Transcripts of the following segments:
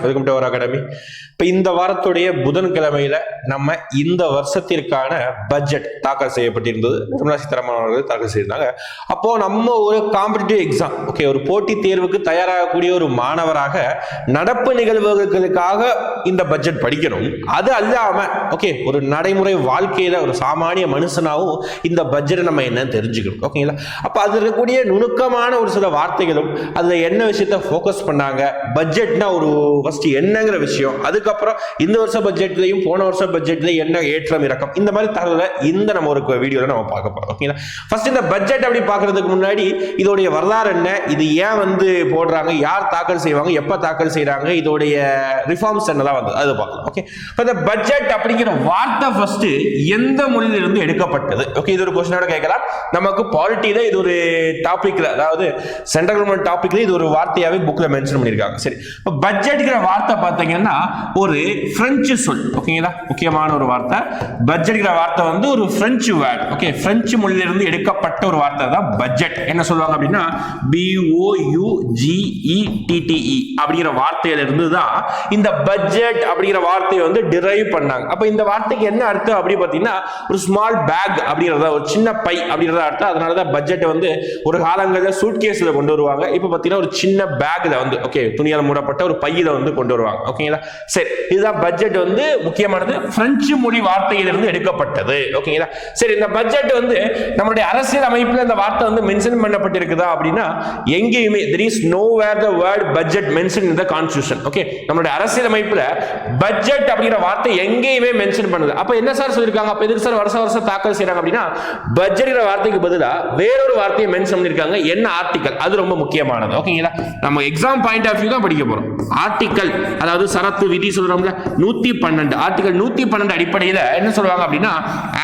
Hi students welcome to our academy இப்போ இந்த வாரத்துடைய புதன்கிழமையில நம்ம இந்த வருஷத்திற்கான பட்ஜெட் தாக்கல் செய்யப்பட்டிருந்தது. நிர்மலா சீதாராமன் அவர்கள் தாக்கல் செய்திருந்தாங்க அப்போ நம்ம ஒரு காம்படிட்டிவ் எக்ஸாம் ஓகே ஒரு போட்டித் தேர்வுக்கு தயாராகக்கூடிய ஒரு மாணவராக நடப்பு நிகழ்வுகளுக்காக இந்த பட்ஜெட் படிக்கணும். அது அல்லாம ஓகே ஒரு நடைமுறை வாழ்க்கையில ஒரு சாமானிய மனுஷனாகவும் இந்த பட்ஜெட்டை நம்ம என்னன்னு தெரிஞ்சுக்கணும் ஓகேங்களா அப்போ அது இருக்கக்கூடிய நுணுக்கமான ஒரு சில வார்த்தைகளும் அதுல என்ன விஷயத்த ஃபோக்கஸ் பண்ணாங்க பட்ஜெட்னா ஒரு ஃபர்ஸ்ட் என்னங்கிற விஷயம் அதுக்கு அதுக்கப்புறம் இந்த வருஷ பட்ஜெட்லையும் போன வருஷ பட்ஜெட்லையும் என்ன ஏற்றம் இறக்கம்? இந்த மாதிரி தகவலை இந்த நம்ம ஒரு வீடியோவில் நம்ம பார்க்க போறோம். ஓகேங்களா ஃபர்ஸ்ட் இந்த பட்ஜெட் அப்படி பார்க்கறதுக்கு முன்னாடி இதோடைய வரலாறு என்ன? இது ஏன் வந்து போடுறாங்க? யார் தாக்கல் செய்வாங்க? எப்ப தாக்கல் செய்றாங்க? இதோடைய ரிஃபார்ம்ஸ் என்னலாம் வந்து அது பார்க்கலாம். ஓகே இப்போ இந்த பட்ஜெட் அப்படிங்கிற வார்த்தை ஃபர்ஸ்ட் எந்த மொழியிலிருந்து எடுக்கப்பட்டது? ஓகே இது ஒரு கொஸ்டினோட கேட்கலாம். நமக்கு பாலிட்டியில இது ஒரு டாபிக்ல அதாவது சென்ட்ரல் கவர்மெண்ட் டாபிக்ல இது ஒரு வார்த்தையாவே புக்ல மென்ஷன் பண்ணியிருக்காங்க. சரி. இப்போ பட்ஜெட்ங்கிற வார்த்தை பார்த்தீங்கன்னா ஒரு பிரெஞ்சு சொல் ஓகேங்களா முக்கியமான ஒரு வார்த்தை. பட்ஜெட்ங்கிற வார்த்தை வந்து ஒரு பிரெஞ்சு வேர்ட் ஓகே பிரெஞ்சு மொழியிலிருந்து எடுக்கப்பட்ட ஒரு வார்த்தை தான் பட்ஜெட் என்ன சொல்லுவாங்க அப்படின்னா பிஓயுஜிஇடிடிஇ அப்படிங்கிற வார்த்தையிலிருந்து தான் இந்த பட்ஜெட் அப்படிங்கிற வார்த்தையை வந்து டிரைவ் பண்ணாங்க. அப்போ இந்த வார்த்தைக்கு என்ன அர்த்தம் அப்படின்னு பார்த்தீங்கன்னா ஒரு ஸ்மால் பேக் அப்படிங்கிறதா ஒரு சின்ன பை அப்படிங்கிறத அர்த்தம். அதனால தான் பட்ஜெட்டை வந்து ஒரு காலங்களில் சூட்கேஸில் கொண்டு வருவாங்க. இப்போ பார்த்தீங்கன்னா ஒரு சின்ன பேக்கில் வந்து ஓகே துணியால் மூடப்பட்ட ஒரு பையில் வந்து கொண்டு வருவாங்க. ஓகேங்களா சரி. இதுதான் பட்ஜெட் வந்து முக்கியமானது. பிரெஞ்சு மொழி வார்த்தையிலிருந்து எடுக்கப்பட்டது. ஓகேங்களா சரி இந்த பட்ஜெட் வந்து நம்மளுடைய அரசியல் அமைப்பில் இந்த வார்த்தை வந்து மென்ஷன் பண்ணப்பட்டிருக்குதா அப்படின்னா எங்கேயுமே there is no where the word budget mention in the constitution okay நம்மளுடைய அரசியல் அமைப்பில் பட்ஜெட் அப்படிங்கிற வார்த்தை எங்கேயுமே மென்ஷன் பண்ணுது அப்போ என்ன சார் சொல்லியிருக்காங்க? அப்போ எதுக்கு சார் வருஷ வருஷம் தாக்கல் செய்றாங்க அப்படின்னா பட்ஜெட்ங்கிற வார்த்தைக்கு பதிலாக வேறொரு வார்த்தையை மென்ஷன் பண்ணியிருக்காங்க. என்ன ஆர்டிக்கல் அது ரொம்ப முக்கியமானது. ஓகேங்களா நம்ம எக்ஸாம் பாயிண்ட் ஆஃப் வியூ தான் படிக்க போகிறோம் ஆர்டிக்கல் அதாவது சரத்து விதி சொல்கிறோம்ல நூத்தி பன்னெண்டு. ஆர்டிகல் நூத்தி பன்னெண்டு அடிப்படையில் என்ன சொல்லுவாங்க அப்படின்னா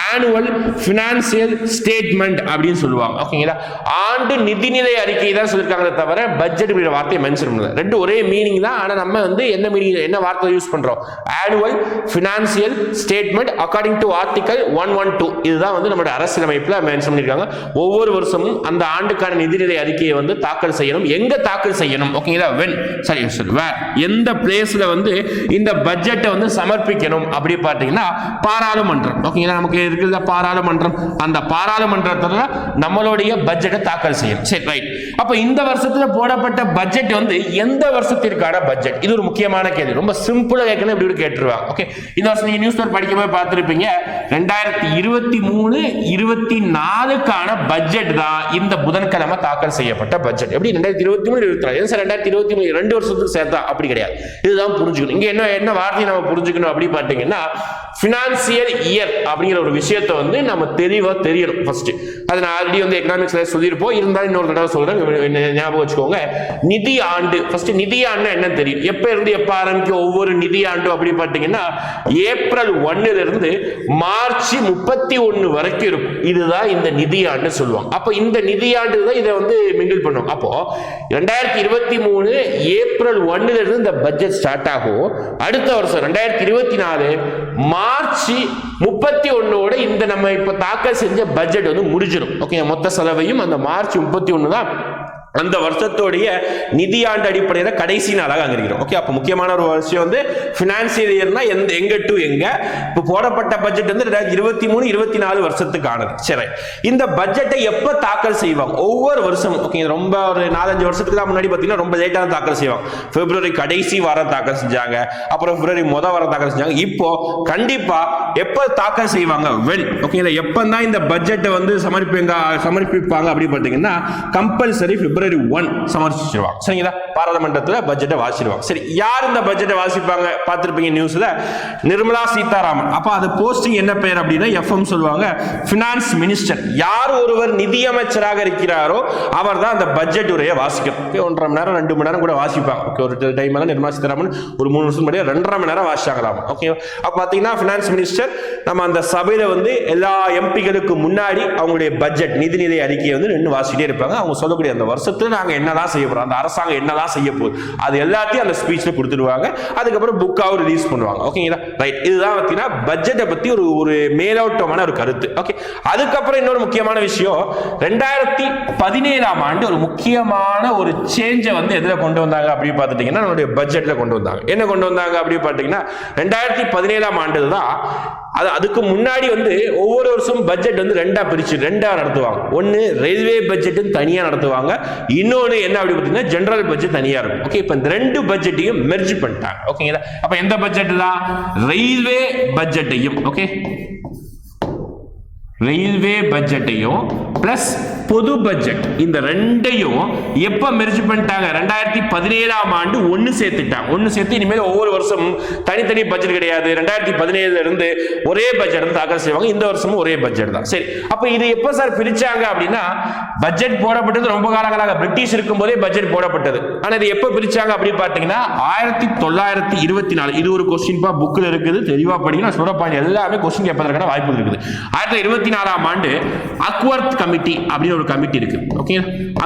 ஆனுவல் ஃபினான்சியல் ஸ்டேட்மெண்ட் அப்படின்னு சொல்லுவாங்க. ஓகேங்களா ஆண்டு நிதிநிலை அறிக்கை தான் சொல்லியிருக்காங்களே தவிர பட்ஜெட் அப்படிங்கிற வார்த்தையை மென்ஷன் பண்ணல. ரெண்டு ஒரே மீனிங் தான். ஆனா நம்ம வந்து என்ன மீனிங் என்ன வார்த்தை யூஸ் பண்றோம்? Annual financial statement according to article one one two இதுதான் வந்து நம்மளோட அரசியலமைப்பில் மென்ஷன் பண்ணியிருக்காங்க ஒவ்வொரு வருஷமும் அந்த ஆண்டுக்கான நிதிநிலை அறிக்கையை வந்து தாக்கல் செய்யணும். எங்க தாக்கல் செய்யணும்? ஓகேங்களா வென் சரி சரி வேர் எந்த பிளேஸ்ல வந்து இந்த பட்ஜெட்டை வந்து சமர்ப்பிக்கணும். அப்படி பார்த்தீங்கன்னா பாராளுமன்றம். ஓகேங்களா? நமக்கு இருக்கிற பாராளுமன்றம். அந்த பாராளுமன்றத்தில் நம்மளுடைய பட்ஜெட்டை தாக்கல் செய்யணும். சரி ரைட் அப்போ இந்த வருஷத்துல போடப்பட்ட பட்ஜெட் வந்து எந்த வருஷத்திற்கான பட்ஜெட் இது ஒரு முக்கியமான கேள்வி. ரொம்ப சிம்பிளா கேட்கணும் இப்படி இப்படி கேட்டுருவாங்க. ஓகே இந்த வருஷம் நீங்கள் நியூஸ் பேப்பர் படிக்கும்போது பார்த்துருப்பீங்க ரெண்டாயிரத்தி இருபத்தி மூணு இருபத்தி நாலுக்கான பட்ஜெட் தான் இந்த புதன்கிழமை தாக்கல் செய்யப்பட்ட பட்ஜெட் எப்படி? ரெண்டாயிரத்தி இருபத்தி மூணு இருபத்தி நாலு. சார் ரெண்டாயிரத்தி இருபத்தி மூணு? ரெண்டு வருஷத்துக்கு சேர்த்தா அப்படி கிடையாது. இதுதான் புரிஞ்சுக்கணும். இங்கே என்ன என்ன வார்த்தையை நம்ம புரிஞ்சுக்கணும் அப்படி பார்த்தீங்கன்னா ஃபினான்சியல் இயர் அப்படிங்கிற ஒரு விஷயத்த வந்து நம்ம தெளிவாக தெரியணும் ஃபர்ஸ்ட் அது நான் ஆல்ரெடி வந்து எக்கனாமிக்ஸ்ல சொல்லியிருப்போம். இருந்தாலும் இன்னொரு தடவை சொல்றேன். ஞாபகம் வச்சுக்கோங்க. நிதி ஆண்டு. ஃபர்ஸ்ட் நிதி ஆண்டு என்ன தெரியும். எப்ப இருந்து எப்ப ஆரம்பிக்கும் ஒவ்வொரு நிதி ஆண்டும் அப்படி பார்த்தீங்கன்னா ஏப்ரல் ஒன்னுல இருந்து மார்ச் முப்பத்தி ஒன்னு வரைக்கும் இருக்கும். இதுதான் இந்த நிதி ஆண்டு சொல்லுவாங்க. அப்போ இந்த நிதி ஆண்டு தான் இதை வந்து மிங்கிள் பண்ணுவோம் அப்போ ரெண்டாயிரத்தி இருபத்தி மூணு ஏப்ரல் ஒன்னுல இருந்து இந்த பட்ஜெட் ஸ்டார்ட் ஆகும். அடுத்த வருஷம் ரெண்டாயிரத்தி இருபத்தி நாலு மார்ச் முப்பத்தி ஒன்னோட இந்த நம்ம இப்ப தாக்கல் செஞ்ச பட்ஜெட் வந்து முடிஞ்சிடும் ஓகே மொத்த செலவையும் அந்த மார்ச் முப்பத்தி ஒன்னு தான் அந்த வருஷத்தோடைய நிதியாண்டு அடிப்படையில் கடைசி நாளாக அங்கிருக்கிறோம் ஓகே அப்போ முக்கியமான ஒரு விஷயம் வந்து ஃபினான்சியல் இயர்னா எந்த எங்க டு எங்க? இப்போ போடப்பட்ட பட்ஜெட் வந்து ரெண்டாயிரத்தி இருபத்தி மூணு இருபத்தி நாலு வருஷத்துக்கானது. சரி. இந்த பட்ஜெட்டை எப்போ தாக்கல் செய்வாங்க? ஒவ்வொரு வருஷமும். ஓகே ரொம்ப ஒரு நாலஞ்சு வருஷத்துக்கு தான் முன்னாடி பார்த்தீங்கன்னா ரொம்ப லேட்டாக தாக்கல் செய்வாங்க. பிப்ரவரி கடைசி வாரம் தாக்கல் செஞ்சாங்க. அப்புறம் பிப்ரவரி முத வாரம் தாக்கல் செஞ்சாங்க. இப்போ கண்டிப்பா எப்போ தாக்கல் செய்வாங்க? வென் ஓகேங்களா எப்போ தான் இந்த பட்ஜெட்டை வந்து சமர்ப்பிங்க சமர்ப்பிப்பாங்க அப்படின்னு பார்த்தீங்கன்னா கம்பல்சரி பிப்ரவரி ஒன் சமர்ப்பிச்சிருவாங்க சரிங்களா? பாராளுமன்றத்தில் பட்ஜெட்டை வாசிடுவாங்க. சரி யார் இந்த பட்ஜெட்டை வாசிப்பாங்க? பார்த்துருப்பீங்க நியூஸ்ல நிர்மலா சீதாராமன். அப்போ அது போஸ்டிங் என்ன பேர் அப்படின்னா எஃப்எம் சொல்லுவாங்க ஃபினான்ஸ் மினிஸ்டர் யார் ஒருவர் நிதியமைச்சராக இருக்கிறாரோ அவர் தான் அந்த பட்ஜெட் உரையை வாசிக்கணும். Okay, ஒன்றரை மணி நேரம் ரெண்டு மணி நேரம் கூட வாசிப்பாங்க. ஓகே ஒரு டைம் எல்லாம் நிர்மலா சீதாராமன் ஒரு மூணு வருஷம் முன்னாடி ரெண்டரை மணி நேரம் வாசிச்சாங்களாம். ஓகே அப்போ பார்த்தீங்கன்னா ஃபினான்ஸ் மினிஸ்டர் நம்ம அந்த சபையில வந்து எல்லா எம்பிகளுக்கு முன்னாடி அவங்களுடைய பட்ஜெட் நிதிநிலை அறிக்கையை வந்து நின்று வாசிட்டே இருப்பாங்க. அவங்க சொல்லக்கூடிய அந்த வருஷ வருஷத்துல நாங்க என்னதான் செய்ய போறோம் அந்த அரசாங்கம் என்னதான் செய்ய போகுது அது எல்லாத்தையும் அந்த ஸ்பீச்ல கொடுத்துருவாங்க அதுக்கப்புறம் புக்காவும் ரிலீஸ் பண்ணுவாங்க. ஓகேங்களா ரைட் இதுதான் பார்த்தீங்கன்னா பட்ஜெட்டை பத்தி ஒரு ஒரு மேலோட்டமான ஒரு கருத்து. ஓகே அதுக்கப்புறம் இன்னொரு முக்கியமான விஷயம் ரெண்டாயிரத்தி பதினேழாம் ஆண்டு ஒரு முக்கியமான ஒரு சேஞ்சை வந்து எதுல கொண்டு வந்தாங்க அப்படின்னு பார்த்துட்டீங்கன்னா நம்மளுடைய பட்ஜெட்ல கொண்டு வந்தாங்க. என்ன கொண்டு வந்தாங்க அப்படின்னு பார்த்தீங்கன்னா ரெண்டாயிரத்தி பதினேழாம் ஆண்டு தான் அது அதுக்கு முன்னாடி வந்து ஒவ்வொரு வருஷம் பட்ஜெட் வந்து ரெண்டா பிரிச்சு ரெண்டா நடத்துவாங்க. ஒன்னு ரயில்வே பட்ஜெட்டுன்னு தனியா நடத்துவாங்க. இன்னொன்று என்ன அப்படி பார்த்தீங்கன்னா ஜென்ரல் பட்ஜெட் தனியாக இருக்கும். ஓகே இப்போ இந்த ரெண்டு பட்ஜெட்டையும் மெர்ஜ் பண்ணிட்டாங்க. ஓகேங்களா அப்போ எந்த பட்ஜெட் தான் ரயில்வே பட்ஜெட்டையும் ஓகே ரயில்வே பட்ஜெட்டையும் பிளஸ் பொது பட்ஜெட் இந்த ரெண்டையும் எப்ப மெர்ஜ் பண்ணிட்டாங்க? ரெண்டாயிரத்தி பதினேழாம் ஆண்டு ஒன்னு சேர்த்துட்டாங்க. ஒன்னு சேர்த்து இனிமேல் ஒவ்வொரு வருஷமும் தனித்தனி பட்ஜெட் கிடையாது. ரெண்டாயிரத்தி பதினேழுல இருந்து ஒரே பட்ஜெட் வந்து தாக்கல் செய்வாங்க. இந்த வருஷமும் ஒரே பட்ஜெட் தான். சரி அப்ப இது எப்ப சார் பிரிச்சாங்க அப்படின்னா பட்ஜெட் போடப்பட்டது ரொம்ப காலங்களாக. பிரிட்டிஷ் இருக்கும் போதே பட்ஜெட் போடப்பட்டது. ஆனா இது எப்ப பிரிச்சாங்க அப்படின்னு பார்த்தீங்கன்னா ஆயிரத்தி தொள்ளாயிரத்தி இருபத்தி நாலு. இது ஒரு கொஸ்டின் புக்கில் இருக்குது. தெளிவா படிக்கணும் சொல்ல எல்லாமே கொஸ்டின் கேட்பதற்கான வாய்ப்பு இருக்குது. ஆயிரத்தி இருபத்தி நாலாம் ஆண்டு அக்வர்த் கமிட்டி அப்படின்னு ஒரு கமிட்டி இருக்கு. ஓகே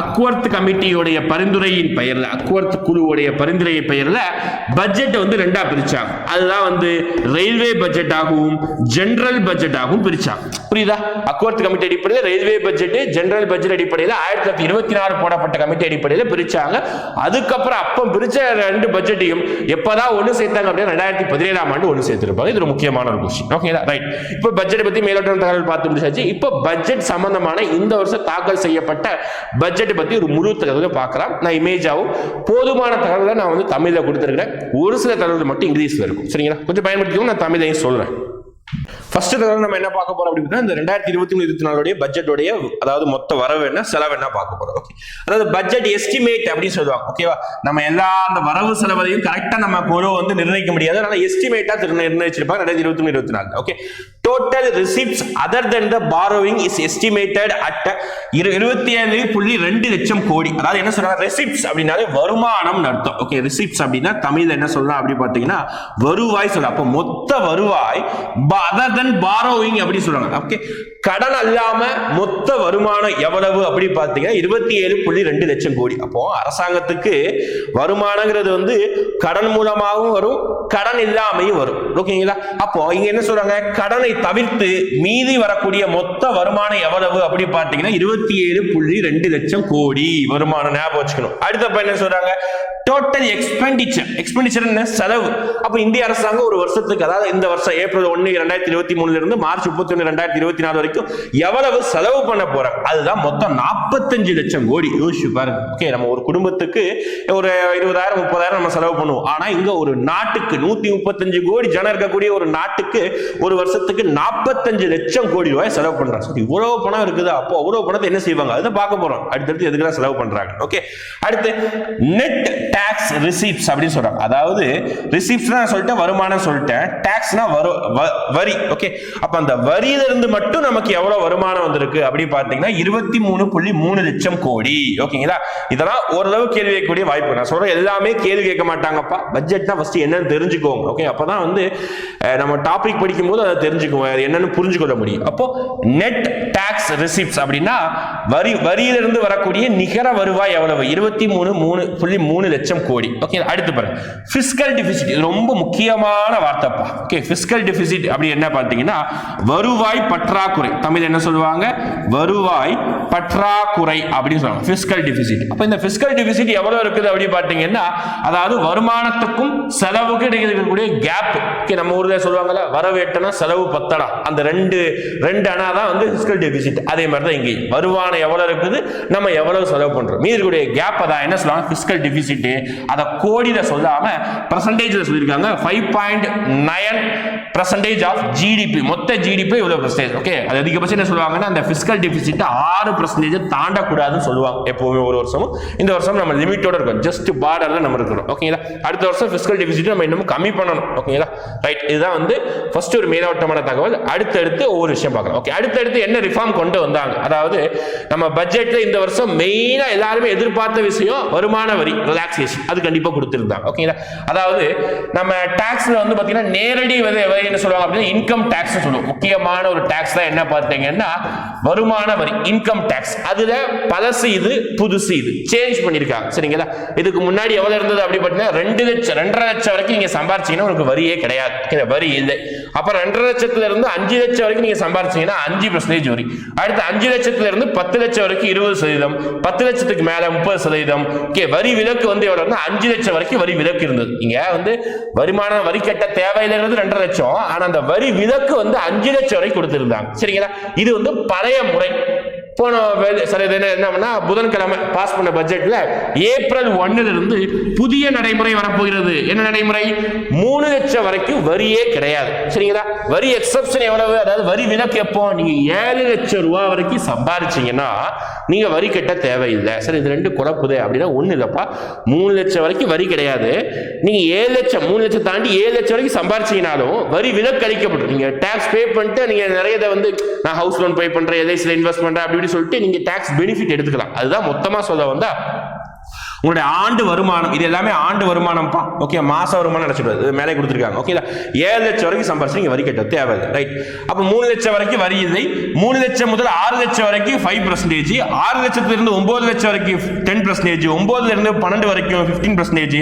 அக்வர்த் கமிட்டியோடைய பரிந்துரையின் பெயர்ல அக்வர்த் குழுவுடைய பரிந்துரையின் பெயர்ல பட்ஜெட் வந்து ரெண்டா பிரிச்சாங்க. அதுதான் வந்து ரயில்வே பட்ஜெட் ஆகவும் ஜென்ரல் பட்ஜெட் ஆகவும் பிரிச்சாங்க. புரியுதா? அக்வர்த் கமிட்டி அடிப்படையில் ரயில்வே பட்ஜெட் ஜென்ரல் பட்ஜெட் அடிப்படையில் ஆயிரத்தி தொள்ளாயிரத்தி இருபத்தி நாலு போடப்பட்ட கமிட்டி அடிப்படையில் பிரிச்சாங்க. அதுக்கப்புறம் அப்போ பிரிச்ச ரெண்டு பட்ஜெட்டையும் எப்பதான் ஒன்று சேர்த்தாங்க அப்படின்னா ரெண்டாயிரத்தி பதினேழாம் ஆண்டு ஒன்று சேர்த்திருப்பாங்க. இது ஒரு முக்கியமான ஒரு கொஸ்டின் ஓகேங்களா ரைட் இப்போ பட்ஜெட் பத்தி மேலோட்டம் தகவல் பார்த்து முடிச்சாச்சு இப்போ பட்ஜெட் சம்பந்தமான இந்த வருஷம் தாக்கல் செய்யப்பட்ட பட்ஜெட் பற்றி ஒரு முழு தகவலை பார்க்கலாம். நான் இமேஜாகவும் போதுமான தகவலை நான் வந்து தமிழில் கொடுத்துருக்கிறேன். ஒரு சில தகவல் மட்டும் இங்கிலீஷில் இருக்கும். சரிங்களா? கொஞ்சம் பயன்படுத்திக்கணும் நான் தமிழையும் சொல்கிறேன் ஃபர்ஸ்ட் தடவை நம்ம என்ன பார்க்க போறோம் அப்படின்னா இந்த ரெண்டாயிரத்தி இருபத்தி மூணு இருபத்தி நாலுடைய பட்ஜெட்டோடைய அதாவது மொத்த வரவு என்ன செலவு என்ன பார்க்க போறோம்? ஓகே அதாவது பட்ஜெட் எஸ்டிமேட் அப்படின்னு சொல்லுவாங்க. ஓகேவா நம்ம எல்லா அந்த வரவு செலவையும் கரெக்டா நம்ம குழு வந்து நிர்ணயிக்க முடியாது. அதனால எஸ்டிமேட்டா நிர்ணயிச்சிருப்பாங்க ரெண்டாயிரத்தி இருபத்தி மூணு இருபத்தி நாலு okay total receipts other than the borrowing is estimated at இருபத்தி ஏழு புள்ளி ரெண்டு லட்சம் கோடி. அதாவது என்ன சொல்றாங்க? ரெசிப்ட்ஸ் அப்படின்னாலே வருமானம் அர்த்தம். ஓகே ரிசிப்ட்ஸ் அப்படின்னா தமிழ்ல என்ன சொல்லலாம் அப்படி பார்த்தீங்கன்னா வருவாய் சொல்லலாம் அப்போ மொத்த வருவாய் அதர் தென் பாரோவிங் அப்படி சொல்றாங்க. ஓகே கடன் அல்லாம மொத்த வருமானம் எவ்வளவு அப்படி பார்த்தீங்கன்னா இருபத்தி ஏழு புள்ளி ரெண்டு லட்சம் கோடி. அப்போ அரசாங்கத்துக்கு வருமானங்கிறது வந்து கடன் மூலமாகவும் வரும் கடன் இல்லாமையும் வரும். ஓகேங்களா அப்போ இங்க என்ன சொல்றாங்க? கடனை தவிர்த்து மீதி வரக்கூடிய மொத்த வருமானம் எவ்வளவு அப்படி பார்த்தீங்கன்னா இருபத்தி ஏழு புள்ளி ரெண்டு லட்சம் கோடி வருமானம் ஞாபகம் வச்சுக்கணும். அடுத்த என்ன சொல்றாங்க? டோட்டல் எக்ஸ்பெண்டிச்சர் எக்ஸ்பெண்டிச்சர் என்ன? செலவு. அப்போ இந்திய அரசாங்கம் ஒரு வருஷத்துக்கு அதாவது இந்த வருஷம் ஏப்ரல் ஒன்னு ரெண்டாயிரத்தி இருபத்தி மூணுல இருந்து மார்ச் முப்பத்தி ஒன்னு ரெண்டாயிரத்தி இருபத்தி நாலு வரைக்கும் எவ்வளவு செலவு பண்ண போறாங்க அதுதான் மொத்தம் நாற்பத்தஞ்சு லட்சம் கோடி. யோசிச்சு பாருங்க. ஓகே நம்ம ஒரு குடும்பத்துக்கு ஒரு இருபதாயிரம் முப்பதாயிரம் நம்ம செலவு பண்ணுவோம். ஆனா இங்க ஒரு நாட்டுக்கு நூத்தி முப்பத்தஞ்சு கோடி ஜனம் இருக்கக்கூடிய ஒரு நாட்டுக்கு ஒரு வருஷத்துக்கு நாற்பத்தஞ்சு லட்சம் கோடி ரூபாய் செலவு பண்றாங்க. So, இவ்வளவு பணம் இருக்குது? அப்போ அவ்வளவு பணத்தை என்ன செய்வாங்க? அதை பார்க்க போறோம். அடுத்தடுத்து எதுக்கெல்லாம் செலவு பண்றாங்க? ஓகே அடுத்து நெட் டாக்ஸ் ரிசீப்ட்ஸ் அப்படின்னு சொல்றாங்க. அதாவது ரிசீப்ட்ஸ் நான் சொல்லிட்டேன் வருமானம் சொல்லிட்டேன். டாக்ஸ்னா வரி ஓகே அப்ப அந்த வரியில இருந்து மட்டும் நமக்கு எவ்வளவு வருமானம் வந்திருக்கு? அப்படின்னு பார்த்தீங்கன்னா இருபத்தி மூணு புள்ளி மூணு லட்சம் கோடி. ஓகேங்களா இதெல்லாம் ஓரளவு கேள்வி கேட்கக்கூடிய வாய்ப்பு. நான் சொல்றேன் எல்லாமே கேள்வி கேட்க மாட்டாங்கப்பா. பட்ஜெட்னா ஃபர்ஸ்ட் என்னன்னு தெரிஞ்சுக்கோங்க. ஓகே அப்பதான் வந்து நம்ம டாபிக் படிக்கும்போது அதை தெரிஞ்சுக்குவோம். அது என்னன்னு புரிஞ்சுக்கொள்ள முடியும். அப்போ நெட் டாக்ஸ் ரிசிப்ட்ஸ் அப்படின்னா வரி வரியிலிருந்து வரக்கூடிய நிகர வருவாய் எவ்வளவு? இருபத்தி மூணு மூணு புள்ளி மூணு லட்சம் கோடி. ஓகே அடுத்து பாருங்க. பிஸ்கல் டிபிசிட் இது ரொம்ப முக்கியமான வார்த்தைப்பா. ஓகே பிஸ்கல் டிபிசிட் அப்படி என்ன பார்த்தீங்கன்னா வருவாய் பற்றாக்குறை. தமிழ் என்ன சொல்லுவாங்க? வருவாய் பற்றாக்குறை அப்படின்னு சொல்லுவாங்க. பிஸ்கல் டிபிசிட் அப்போ இந்த பிஸ்கல் டிபிசிட் எவ்வளவு இருக்குது அப்படின்னு பார்த்தீங்கன்னா அதாவது வருமானத்துக்கும் செலவுக்கு இடையே இருக்கக்கூடிய கேப் நம்ம ஊரில் சொல்லுவாங்கல்ல வரவு எட்டனா செலவு பத்தடா. அந்த ரெண்டு ரெண்டு அணா தான் வந்து பிஸ்கல் டெபிசிட் அதே மாதிரி தான் இங்கே வருமானம் எவ்வளவு இருக்குது? நம்ம எவ்வளவு செலவு பண்ணுறோம் மீதி இருக்கக்கூடிய கேப் அதான் என்ன சொல்லுவாங்க? பிஸ்கல் டெபிசிட் அதை கோடியில சொல்லாமல் பர்சன்டேஜில் சொல்லியிருக்காங்க. Five point nine percentage of GDP மொத்த ஜிடிபி இவ்வளோ பர்சன்டேஜ் ஓகே அது அதிகபட்சம் என்ன சொல்லுவாங்கன்னா அந்த ஃபிஸ்கல் டெபிசிட் ஆறு பர்சன்டேஜ் தாண்டக்கூடாதுன்னு சொல்லுவாங்க. எப்போவுமே ஒரு வருஷமும். இந்த வருஷம் நம்ம லிமிட்டோட இருக்கும். ஜஸ்ட் பார்டரில் நம்ம இருக்கிறோம். ஓகேங்களா அடுத்த வருஷம் ஃபிஸ்கல் டெபிசிட் நம்ம இன்னும் கம்மி பண்ணணும். ஓகேங்களா ரைட் இதுதான் வந்து ஃபர்ஸ்ட் ஒரு மேலோட்டமான தகவல். அடுத்தடுத்து ஒவ்வொரு விஷயம் பார்க்கலாம். ஓகே அடுத்தடுத்து என்ன ரிஃபார்ம் கொண்டு வந்தாங்க? அதாவது நம்ம பட்ஜெட்டில் இந்த வருஷம் மெயினாக எல்லாருமே எதிர்பார்த்த விஷயம் வருமான வரி ரிலாக்ஸேஷன் அது கண்டிப்பாக கொடுத்துருந்தாங்க ஓகேங்களா அதாவது நம்ம டேக்ஸில் வந்து பார்த்தீங்கன்னா நேரடி வரி என்ன சொல்லுவாங்க அப்படின்னா இன்கம் டாக்ஸ் சொல்லுவோம். முக்கியமான ஒரு டாக்ஸ் தான் என்ன பார்த்தீங்கன்னா வருமான வரி இன்கம் டாக்ஸ் அதுல பழசு இது புதுசு இது. சேஞ்ச் பண்ணிருக்காங்க சரிங்களா? இதுக்கு முன்னாடி எவ்வளவு இருந்தது அப்படி பார்த்தீங்கன்னா ரெண்டு லட்சம் ரெண்டரை லட்சம் வரைக்கும் நீங்க சம்பாரிச்சீங்கன்னா உங்களுக்கு வரியே கிடையாது. வரி இல்லை அப்ப ரெண்டரை லட்சத்துல இருந்து அஞ்சு லட்சம் வரைக்கும் நீங்க சம்பாரிச்சீங்கன்னா அஞ்சு பர்சன்டேஜ் வரி. அடுத்து அஞ்சு லட்சத்துல இருந்து பத்து லட்சம் வரைக்கும் இருபது சதவீதம். பத்து லட்சத்துக்கு மேல முப்பது சதவீதம். ஓகே வரி விலக்கு வந்து எவ்வளவு அஞ்சு லட்சம் வரைக்கும் வரி விலக்கு இருந்தது. இங்க வந்து வருமான வரி கட்ட தேவையில்லைங்கிறது ரெண்டரை லட்சம். ஆனா அந்த வரி விலக்கு வந்து அஞ்சு லட்சம் வரை கொடுத்திருந்தாங்க. சரிங்களா? இது வந்து பழைய முறை. போன சார் சரி இது என்ன என்னன்னா புதன்கிழமை பாஸ் பண்ண பட்ஜெட்ல ஏப்ரல் ஒன்னுல இருந்து புதிய நடைமுறை வரப்போகிறது. என்ன நடைமுறை? மூணு லட்சம் வரைக்கும் வரியே கிடையாது. சரிங்களா? வரி எக்ஸப்ஷன் எவ்வளவு? அதாவது வரி விலக்கு எப்போ? நீங்க ஏழு லட்சம் ரூபாய் வரைக்கும் சம்பாரிச்சீங்கன்னா நீங்க வரி கட்ட தேவையில்லை. சரி இது ரெண்டு குழப்புது அப்படின்னா ஒண்ணு இல்லப்பா. மூணு லட்சம் வரைக்கும் வரி கிடையாது. நீங்க ஏழு லட்சம் மூணு லட்சம் தாண்டி ஏழு லட்சம் வரைக்கும் சம்பாரிச்சீங்கனாலும் வரி விலக்கு அளிக்கப்படும் நீங்க டாக்ஸ் பே பண்ணிட்டு நீங்க நிறைய இதை வந்து நான் ஹவுஸ் லோன் பே பண்றேன் எல்ஐசியில் இன்வெஸ்ட் பண்றேன் அப்படி இப்படி சொல்லிட்டு நீங்க டேக்ஸ் பெனிஃபிட் எடுத்துக்கலாம். அதுதான் மொத்தமா சொல்ல வந்தா உங்களுடைய ஆண்டு வருமானம் இது எல்லாமே ஆண்டு வருமானம்ப்பா. ஓகே மாச வருமானம் நினைச்சிடுது மேலே கொடுத்துருக்காங்க. ஓகேங்களா ஏழு லட்சம் வரைக்கும் சம்பாரிச்சு நீங்கள் வரி கட்ட தேவை ரைட் அப்போ மூணு லட்சம் வரைக்கும் வரி இல்லை. மூணு லட்சம் முதல் ஆறு லட்சம் வரைக்கும் ஃபைவ் பர்சன்டேஜ் ஆறு லட்சத்துலேருந்து ஒம்பது லட்சம் வரைக்கும் டென் பர்சன்டேஜ் ஒம்பதுலேருந்து பன்னெண்டு வரைக்கும் ஃபிஃப்டீன் பர்சன்டேஜ்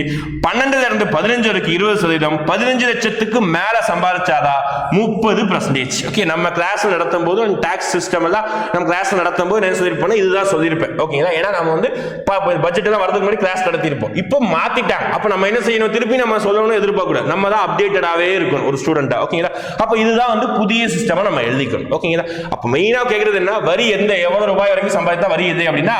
பன்னெண்டுலேருந்து பதினஞ்சு வரைக்கும் இருபது சதவீதம். பதினஞ்சு லட்சத்துக்கு மேலே சம்பாதிச்சாதா முப்பது பர்சன்டேஜ் ஓகே நம்ம கிளாஸ் நடத்தும் போது டேக்ஸ் சிஸ்டம் எல்லாம் நம்ம கிளாஸ் நடத்தும் போது என்ன சொல்லியிருப்போம் இதுதான் சொல்லியிருப்பேன். ஓகேங்களா ஏன்னா நம்ம வந்து பட்ஜெட் எல்லாம் வரதுக்கு மாதிரி கிளாஸ் நடத்தியிருப்போம். இப்போ மாத்திட்டாங்க. அப்போ நம்ம என்ன செய்யணும்? திருப்பி நம்ம சொல்லணும்னு எதிர்பார்க்கக்கூடாது. நம்ம தான் அப்டேட்டடாகவே இருக்கணும் ஒரு ஸ்டூடெண்டா ஓகேங்களா அப்போ இதுதான் வந்து புதிய சிஸ்டமா நம்ம எழுதிக்கணும். ஓகேங்களா அப்போ மெயினாக கேட்குறது என்ன? வரி எந்த எவ்வளவு ரூபாய் வரைக்கும் சம்பாதித்தா வரி எது அப்படின்னா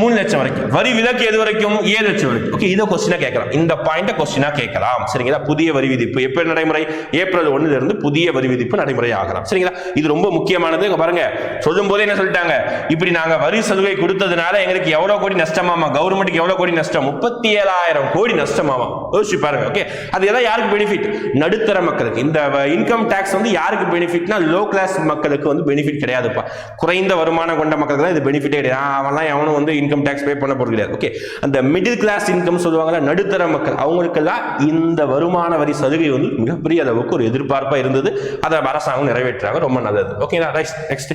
மூணு லட்சம் வரைக்கும். வரி விலக்கு எது வரைக்கும்? ஏழு லட்சம் வரைக்கும். ஓகே இதை கொஸ்டினா கேட்கலாம். இந்த பாயிண்ட கொஸ்டினா கேட்கலாம். சரிங்களா? புதிய வரி விதிப்பு. எப்போ நடைமுறை? ஏப்ரல் ஒண்ணுல இருந்து புதிய வரி விதிப்பு நடைமுறை ஆகலாம். சரிங்களா? இது ரொம்ப முக்கியமானது. இங்க பாருங்க. சொல்லும் போதே என்ன சொல்லிட்டாங்க? இப்படி நாங்க வரி சலுகை கொடுத்ததுனால எங்களுக்கு எவ்வளவு கோடி நஷ்டமாமா கவர்மெண்ட்டுக்கு எவ்வளவு கோடி நஷ்டம் முப்பத்தி ஏழாயிரம் கோடி நஷ்டமாமா யோசிச்சு பாருங்க ஓகே அது எல்லாம் யாருக்கு பெனிஃபிட் நடுத்தர மக்களுக்கு. இந்த இன்கம் டேக்ஸ் வந்து யாருக்கு பெனிஃபிட்னா லோ கிளாஸ் மக்களுக்கு வந்து பெனிஃபிட் கிடையாதுப்பா. குறைந்த வருமானம் கொண்ட மக்களுக்கு தான் இது பெனிஃபிட்டே கிடையாது. அவன்லாம் எவனும் வந்து இன்கம் டேக்ஸ் பே பண்ண போறது கிடையாது ஓகே அந்த மிடில் கிளாஸ் இன்கம் சொல்லுவாங்கல்ல நடுத்தர மக்கள் அவங்களுக்கெல்லாம் இந்த வருமான வரி சலுகை வந்து மிகப்பெரிய அளவுக்கு ஒரு எதிர்பார்ப்பாக இருந்தது. அதை அரசாங்கம் நிறைவேற்றுறாங்க. ரொம்ப நல்லது. ஓகேங்களா நெக்ஸ்ட்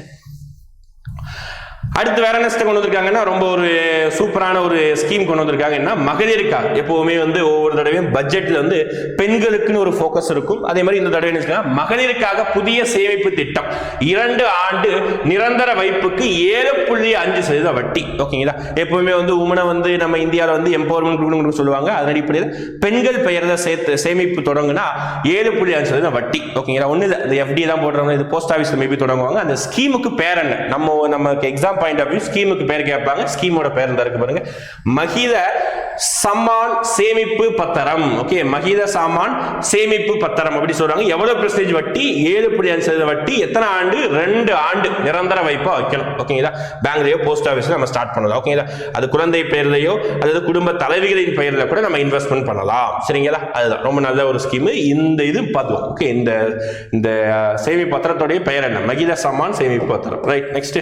அடுத்து வேற என்ன கொண்டு வந்திருக்காங்கன்னா ரொம்ப ஒரு சூப்பரான ஒரு ஸ்கீம் கொண்டு வந்திருக்காங்க. என்ன? மகளிருக்காக எப்பவுமே வந்து ஒவ்வொரு தடவையும் பட்ஜெட்ல வந்து பெண்களுக்குன்னு ஒரு ஃபோக்கஸ் இருக்கும். அதே மாதிரி இந்த தடவை என்ன மகளிருக்காக புதிய சேமிப்பு திட்டம். இரண்டு ஆண்டு நிரந்தர வைப்புக்கு ஏழு புள்ளி அஞ்சு சதவீத வட்டி. ஓகேங்களா எப்பவுமே வந்து உமனை வந்து நம்ம இந்தியாவில் வந்து எம்பவர்மெண்ட் கொடுக்கணும்னு சொல்லுவாங்க. அதன் அடிப்படையில் பெண்கள் பெயர்ல சேர்த்து சேமிப்பு தொடங்குனா ஏழு புள்ளி அஞ்சு சதவீதம் வட்டி. ஓகேங்களா ஒண்ணு இல்லை. இந்த எஃப்டி தான் போடுறவங்க இது போஸ்ட் ஆஃபீஸ் மேபி தொடங்குவாங்க. அந்த ஸ்கீமுக்கு பேர் என்ன? நம்ம நமக்கு எக்ஸாம் பாயிண்ட் ஆஃப் வியூ ஸ்கீமுக்கு பேர் கேட்பாங்க. ஸ்கீமோட பேர் இருந்தா இருக்கு பாருங்க. மகித சம்மான் சேமிப்பு பத்திரம். ஓகே மகித சாமான் சேமிப்பு பத்திரம் அப்படி சொல்றாங்க. எவ்வளவு பிரஸ்டேஜ் வட்டி? ஏழு புள்ளி அஞ்சு சதவீத வட்டி. எத்தனை ஆண்டு? ரெண்டு ஆண்டு. நிரந்தர வைப்பா வைக்கணும். ஓகேங்களா பேங்க்லயோ போஸ்ட் ஆஃபீஸ்ல நம்ம ஸ்டார்ட் பண்ணலாம். ஓகேங்களா அது குழந்தை பெயர்லையோ அல்லது குடும்ப தலைவிகளின் பெயர்ல கூட நம்ம இன்வெஸ்ட்மெண்ட் பண்ணலாம். சரிங்களா? அதுதான். ரொம்ப நல்ல ஒரு ஸ்கீம் இந்த இது பார்த்துவோம் ஓகே இந்த இந்த சேமிப்பு பத்திரத்துடைய பெயர் என்ன? மகித சாமான் சேமிப்பு பத்திரம். ரைட் நெக்ஸ்ட்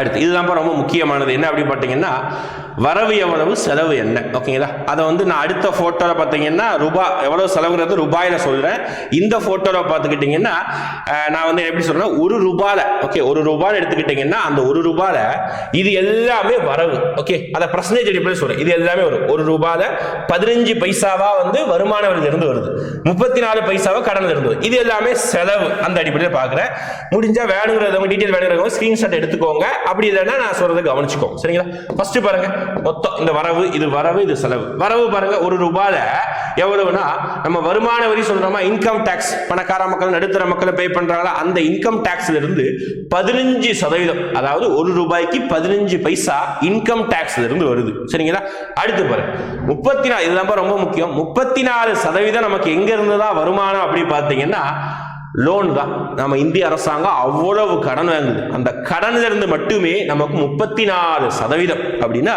அடுத்து இதுதான் ரொம்ப முக்கியமானது. என்ன அப்படி பார்த்தீங்கன்னா வரவு எவ்வளவு செலவு என்ன? ஓகேங்களா? அதை வந்து நான் அடுத்த ஃபோட்டோவில் பார்த்தீங்கன்னா ரூபாய் எவ்வளவு செலவுங்கிறது ரூபாயில் சொல்கிறேன் இந்த ஃபோட்டோவில் பார்த்துக்கிட்டிங்கன்னா நான் வந்து எப்படி சொல்கிறேன்னா ஒரு ரூபாயில் ஓகே ஒரு ரூபாயில் எடுத்துக்கிட்டிங்கன்னா அந்த ஒரு ரூபாயில் இது எல்லாமே வரவு ஓகே? அதை பர்சன்டேஜ் அடிப்படையில் சொல்கிறேன் இது எல்லாமே வரும். ஒரு ரூபாயில் பதினஞ்சு பைசாவாக வந்து வருமான வரியிலிருந்து வருது. முப்பத்தி நாலு பைசாவாக கடனில் இருந்து இது எல்லாமே செலவு அந்த அடிப்படையில் பார்க்குறேன் முடிஞ்சால் வேணுங்கிறவங்க டீட்டெயில் வேணுங்கிறவங்க ஸ்க்ரீன்ஷாட் எடுத்துக்கோங்க. அப்படி இல்லைன்னா நான் சொல்றதை கவனிச்சுக்கோங்க சரிங்களா? ஃபர்ஸ்ட் பாருங்க மொத்தம் இந்த வரவு இது வரவு இது செலவு. வரவு பாருங்க ஒரு ரூபாயில எவ்வளவுனா நம்ம வருமான வரி சொல்றோமா இன்கம் டேக்ஸ் பணக்கார மக்கள் நடுத்தர மக்களை பே பண்றாங்களா அந்த இன்கம் டேக்ஸ்ல இருந்து பதினஞ்சு சதவீதம் அதாவது ஒரு ரூபாய்க்கு பதினஞ்சு பைசா இன்கம் டேக்ஸ்ல இருந்து வருது. சரிங்களா? அடுத்து பாருங்க முப்பத்தி நாலு இதுதான் ரொம்ப முக்கியம். முப்பத்தி நாலு சதவீதம் நமக்கு எங்க இருந்து தான் வருமானம் அப்படி பார்த்தீங்கன்னா லோன் தான். நம்ம இந்திய அரசாங்கம் அவ்வளவு கடன் வாங்குது. அந்த கடன்ல இருந்து மட்டுமே நமக்கு முப்பத்தி நாலு சதவீதம். அப்படின்னா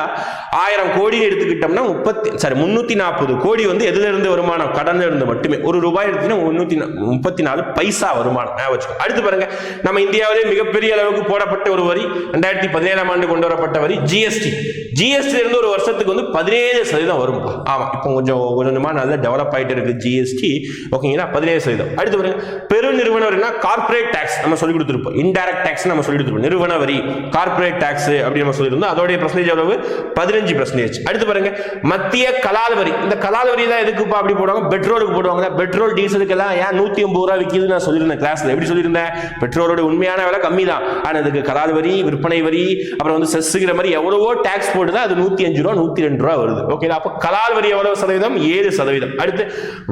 ஆயிரம் கோடி எடுத்துக்கிட்டோம்னா முப்பத்தி சாரி முன்னூத்தி நாற்பது கோடி வந்து எதுல இருந்து வருமானம்? கடன்ல இருந்து மட்டுமே. ஒரு ரூபாய் எடுத்தீங்கன்னா முன்னூத்தி முப்பத்தி நாலு பைசா வருமானம். ஞாபகம் அடுத்து பாருங்க. நம்ம இந்தியாவிலே மிகப்பெரிய அளவுக்கு போடப்பட்ட ஒரு வரி ரெண்டாயிரத்தி பதினேழாம் ஆண்டு கொண்டு வரப்பட்ட வரி ஜிஎஸ்டி ஜிஎஸ்டி இருந்து ஒரு வருஷத்துக்கு வந்து பதினேழு சதவீதம் வரும். ஆமா இப்போ கொஞ்சம் கொஞ்சமா நல்லா டெவலப் ஆயிட்டு இருக்கு ஜிஎஸ்டி ஓகேங்களா? பதினேழு சதவீதம். அடுத்து பாருங்க. பெருநிறுவன வரினா கார்ப்பரேட் டேக்ஸ் நம்ம சொல்லி கொடுத்துருப்போம். இன்டைரக்ட் டேக்ஸ் நம்ம சொல்லி கொடுத்துருப்போம். நிறுவன வரி கார்ப்பரேட் டேக்ஸ் அப்படி நம்ம சொல்லியிருந்தோம். அதோடைய பர்சன்டேஜ் எவ்வளவு? பதினஞ்சு பர்சன்டேஜ் அடுத்து பாருங்க. மத்திய கலால் வரி. இந்த கலால் வரி தான் எதுக்குப்பா அப்படி போடுவாங்க? பெட்ரோலுக்கு போடுவாங்க. பெட்ரோல் டீசலுக்கெல்லாம் ஏன் நூத்தி ஐம்பது ரூபா விற்கிது நான் சொல்லியிருந்தேன் கிளாஸ்ல எப்படி சொல்லியிருந்தேன்? பெட்ரோலோட உண்மையான விலை கம்மி தான். ஆனா இதுக்கு கலால் வரி விற்பனை வரி அப்புறம் வந்து செஸ்ஸுங்கிற மாதிரி எவ்வளவோ டேக்ஸ் போட்டு தான் அது நூத்தி அஞ்சு ரூபா நூத்தி ரெண்டு ரூபா வருது. ஓகே அப்போ கலால் வரி எவ்வளவு சதவீதம்? ஏழு சதவீதம். அடுத்து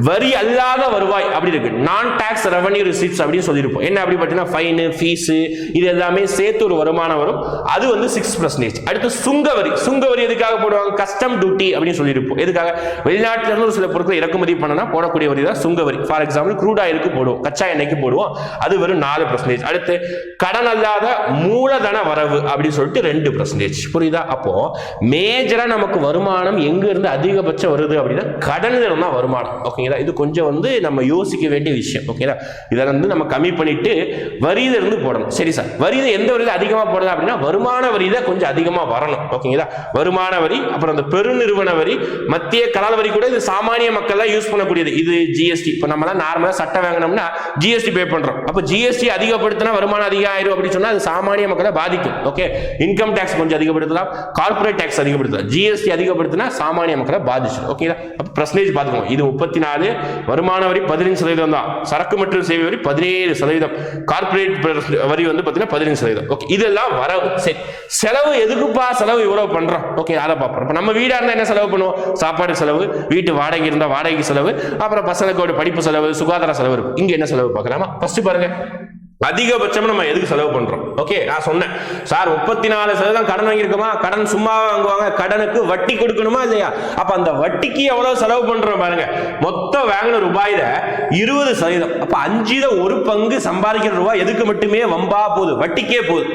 வரி அல்லாத வருவாய் அப்படி இருக்கு. நான் டேக்ஸ் ரெவன்யூ ரிசிப்ட்ஸ் அப்படின்னு சொல்லியிருப்போம். என்ன அப்படி பார்த்தீங்கன்னா ஃபைனு ஃபீஸு இது எல்லாமே சேர்த்து ஒரு வருமானம் வரும். அது வந்து சிக்ஸ் பர்சன்டேஜ் அடுத்து சுங்கவரி. சுங்கவரி எதுக்காக போடுவாங்க? கஸ்டம் டியூட்டி அப்படின்னு சொல்லியிருப்போம். எதுக்காக? வெளிநாட்டில் இருந்து ஒரு சில பொருட்களை இறக்குமதி பண்ணனா போடக்கூடிய வரி தான் சுங்க வரி ஃபார் எக்ஸாம்பிள் க்ரூட் ஆயிலுக்கு போடுவோம். கச்சா எண்ணெய்க்கு போடுவோம். அது வெறும் நாலு பர்சன்டேஜ் அடுத்து கடன் அல்லாத மூலதன வரவு அப்படின்னு சொல்லிட்டு ரெண்டு பர்சன்டேஜ் புரியுதா? அப்போ மேஜரா நமக்கு வருமானம் எங்க இருந்து அதிகபட்சம் வருது அப்படின்னா கடனில் தான் வருமானம் ஓகேங்களா இது கொஞ்சம் வந்து நம்ம யோசிக்க வேண்டிய விஷயம். ஓகேங்களா இதை வந்து நம்ம கம்மி பண்ணிட்டு வரியில இருந்து போடணும். சரி சார். வரியில எந்த வரியில அதிகமா போடலாம் அப்படின்னா வருமான வரி தான் கொஞ்சம் அதிகமா வரணும். ஓகேங்களா வருமான வரி அப்புறம் அந்த பெருநிறுவன வரி மத்திய கலால் வரி கூட இது சாமானிய மக்கள் தான் யூஸ் பண்ணக்கூடியது. இது ஜிஎஸ்டி இப்போ நம்ம எல்லாம் நார்மலா சட்டை வாங்கினோம்னா ஜிஎஸ்டி பே பண்றோம். அப்போ ஜிஎஸ்டி அதிகப்படுத்தினா வருமானம் அதிகம் ஆயிரும் அப்படின்னு சொன்னா அது சாமானிய மக்களை பாதிக்கும். ஓகே இன்கம் டேக்ஸ் கொஞ்சம் அதிகப்படுத்தலாம். கார்பரேட் டேக்ஸ் அதிகப்படுத்தலாம். ஜிஎஸ்டி அதிகப்படுத்தினா சாமானிய மக்களை பாதிச்சிடும் ஓகேங்களா அப்போ பர்சன்டேஜ் பார்த்துக்கோங்க. இது முப்பத்தி நாலு வருமான வரி பதினஞ்சு சதவீதம் தான். சரக்கு மற்றும் சேவை வரி பதினேழு சதவீதம். கார்பரேட் வரி வந்து பார்த்தீங்கன்னா பதினஞ்சு சதவீதம். ஓகே இதெல்லாம் வரவு. சரி செலவு எதுக்குப்பா செலவு இவ்வளவு பண்றோம்? ஓகே அதை பார்ப்போம். இப்போ நம்ம வீடாக இருந்தால் என்ன செலவு பண்ணுவோம்? சாப்பாடு செலவு வீட்டு வாடகை இருந்தால் வாடகைக்கு செலவு அப்புறம் பசங்களுக்கோட படிப்பு செலவு சுகாதார செலவு இருக்கும். இங்க என்ன செலவு பார்க்கலாமா? ஃபர்ஸ்ட் பாருங்க. அதிகபட்சம் நம்ம எதுக்கு செலவு பண்றோம்? ஓகே நான் சொன்னேன். சார் முப்பத்தி நாலு சதவீதம் கடன் வாங்கியிருக்கோமா? கடன் சும்மா வாங்குவாங்க. கடனுக்கு வட்டி கொடுக்கணுமா இல்லையா? அப்ப அந்த வட்டிக்கு எவ்வளவு செலவு பண்றோம் பாருங்க. மொத்தம் வாங்கின ரூபாயில இருபது சதவீதம். அப்ப அஞ்சுல ஒரு பங்கு சம்பாதிக்கிற ரூபாய் எதுக்கு மட்டுமே வம்பா போகுது. வட்டிக்கே போகுது.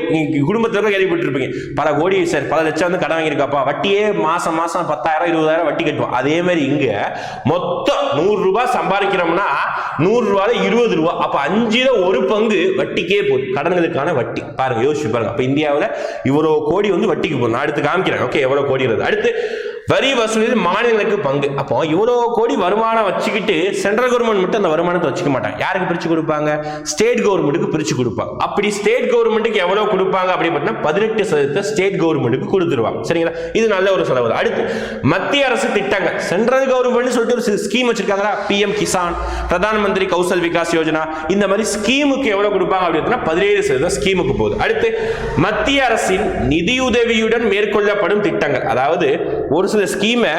குடும்பத்துல கேள்விப்பட்டிருப்பீங்க. பல கோடி சார் பல லட்சம் வந்து கடன் வாங்கியிருக்காப்பா? வட்டியே மாசம் மாசம் பத்தாயிரம் இருபதாயிரம் வட்டி கட்டுவோம். அதே மாதிரி இங்க மொத்தம் நூறு ரூபாய் சம்பாதிக்கிறோம்னா நூறு ரூபாயில இருபது ரூபாய் அப்ப அஞ்சுல ஒரு பங்கு வட்டிக்கே போகுது கடன்களுக்கான வட்டி. பாருங்க யோசிச்சு பாருங்க. அப்ப இந்தியாவில் இவ்வளவு கோடி வந்து வட்டிக்கு போகும் நான் அடுத்து காமிக்கிறேன். ஓகே எவ்வளவு கோடி வருது அடுத்து வரி வசூலில் மாநிலங்களுக்கு பங்கு. அப்போ இவ்வளோ கோடி வருமானம் வச்சுக்கிட்டு சென்ட்ரல் கவர்மெண்ட் மட்டும் அந்த வருமானத்தை வச்சுக்க மாட்டாங்க. யாருக்கு பிரிச்சு கொடுப்பாங்க? ஸ்டேட் கவர்மெண்ட்டுக்கு பிரிச்சு கொடுப்பாங்க. அப்படி ஸ்டேட் கவர்மெண்ட்டுக்கு எவ்வளோ கொடுப்பாங்க அப்படின்னு பார்த்தீங்கன்னா பதினெட்டு சதவீதத்தை ஸ்டேட் கவர்மெண்ட்டுக்கு கொடுத்துருவாங்க. சரிங்களா? இது நல்ல ஒரு செலவு. தான். அடுத்து மத்திய அரசு திட்டங்கள். சென்ட்ரல் கவர்மெண்ட் சொல்லிட்டு ஒரு ஸ்கீம் வச்சிருக்காங்களா? பிஎம் கிசான் பிரதான் மந்திரி கௌசல் விகாஸ் யோஜனா இந்த மாதிரி ஸ்கீமுக்கு எவ்வளோ கொடுப்பாங்க அப்படின்னு பதினேழு சதவீதம் ஸ்கீமுக்கு போகுது. அடுத்து மத்திய அரசின் நிதியுதவியுடன் மேற்கொள்ளப்படும் திட்டங்கள். அதாவது ஒரு சில ஸ்கீமை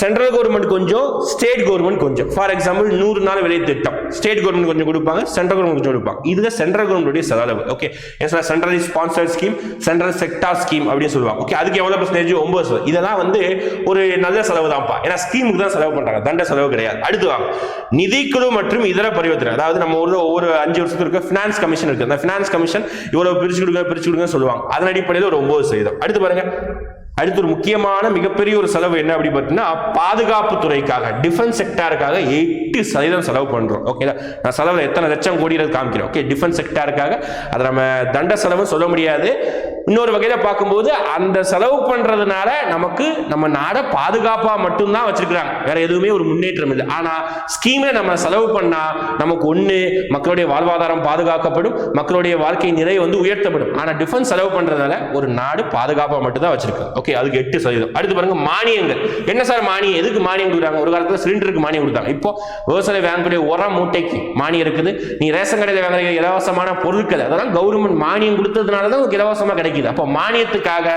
சென்ட்ரல் கவர்மெண்ட் கொஞ்சம் ஸ்டேட் கவர்மெண்ட் கொஞ்சம். ஃபார் எக்ஸாம்பிள் நூறு நாள் விலை திட்டம். ஸ்டேட் கவர்மெண்ட் கொஞ்சம் கொடுப்பாங்க சென்ட்ரல் கவர்மெண்ட் கொஞ்சம் கொடுப்பாங்க. இதுல சென்ட்ரல் கவர்மெண்ட்டுடைய செலவு okay central sponsor scheme central sector scheme அப்படின்னு சொல்லுவாங்க ஓகே அதுக்கு எவ்வளவு பர்சன்டேஜ் ஒன்பது சதவீதம். இதெல்லாம் வந்து ஒரு நல்ல செலவு தான்ப்பா ஏன்னா ஸ்கீமுக்கு தான் செலவு பண்ணுறாங்க தண்ட செலவு கிடையாது. அடுத்து வாங்க. நிதிக்குழு மற்றும் இதர பரிவர்த்தனை. அதாவது நம்ம ஊரில் ஒவ்வொரு அஞ்சு வருஷத்துக்கு ஃபினான்ஸ் கமிஷன் இருக்கு. அந்த ஃபினான்ஸ் கமிஷன் இவ்வளோ பிரிச்சு கொடுங்க பிரிச்சு கொடுங்க சொல்லுவாங்க. அதன் அடிப்படையில் ஒரு ஒன்பது சதவீதம். அடுத்து பாருங்க. அடுத்து ஒரு முக்கியமான மிகப்பெரிய ஒரு செலவு என்ன அப்படி பார்த்தீங்கன்னா பாதுகாப்பு துறைக்காக டிஃபென்ஸ் செக்டாருக்காக எட்டு சதவீதம் செலவு பண்ணுறோம் ஓகேங்களா நான் செலவில் எத்தனை லட்சம் கோடிகள் காமிக்கிறேன். ஓகே டிஃபென்ஸ் செக்டாருக்காக அதை நம்ம தண்ட செலவு சொல்ல முடியாது. இன்னொரு வகையில பார்க்கும்போது அந்த செலவு பண்ணுறதுனால நமக்கு நம்ம நாடை பாதுகாப்பாக மட்டும்தான் வச்சிருக்கிறாங்க. வேற எதுவுமே ஒரு முன்னேற்றம் இல்லை. ஆனால் ஸ்கீமில் நம்ம செலவு பண்ணால் நமக்கு ஒன்று மக்களுடைய வாழ்வாதாரம் பாதுகாக்கப்படும். மக்களுடைய வாழ்க்கை நிலை வந்து உயர்த்தப்படும். ஆனால் டிஃபென்ஸ் செலவு பண்ணுறதுனால ஒரு நாடு பாதுகாப்பாக மட்டும்தான் வச்சிருக்கு ஓகே அதுக்கு எட்டு சதவீதம். அடுத்து பாருங்க மானியங்கள். என்ன சார் மானியம்? எதுக்கு மானியம் கொடுக்குறாங்க? ஒரு காலத்துல சிலிண்டருக்கு மானியம் கொடுத்தாங்க. இப்போ விவசாய வாங்கக்கூடிய உரம் மூட்டைக்கு மானியம் இருக்குது. நீ ரேஷன் கடையில் வாங்குற இலவசமான பொருட்கள் அதெல்லாம் கவர்மெண்ட் மானியம் கொடுத்ததுனால தான் உங்களுக்கு இலவசமா கிடைக்குது. அப்போ மானியத்துக்காக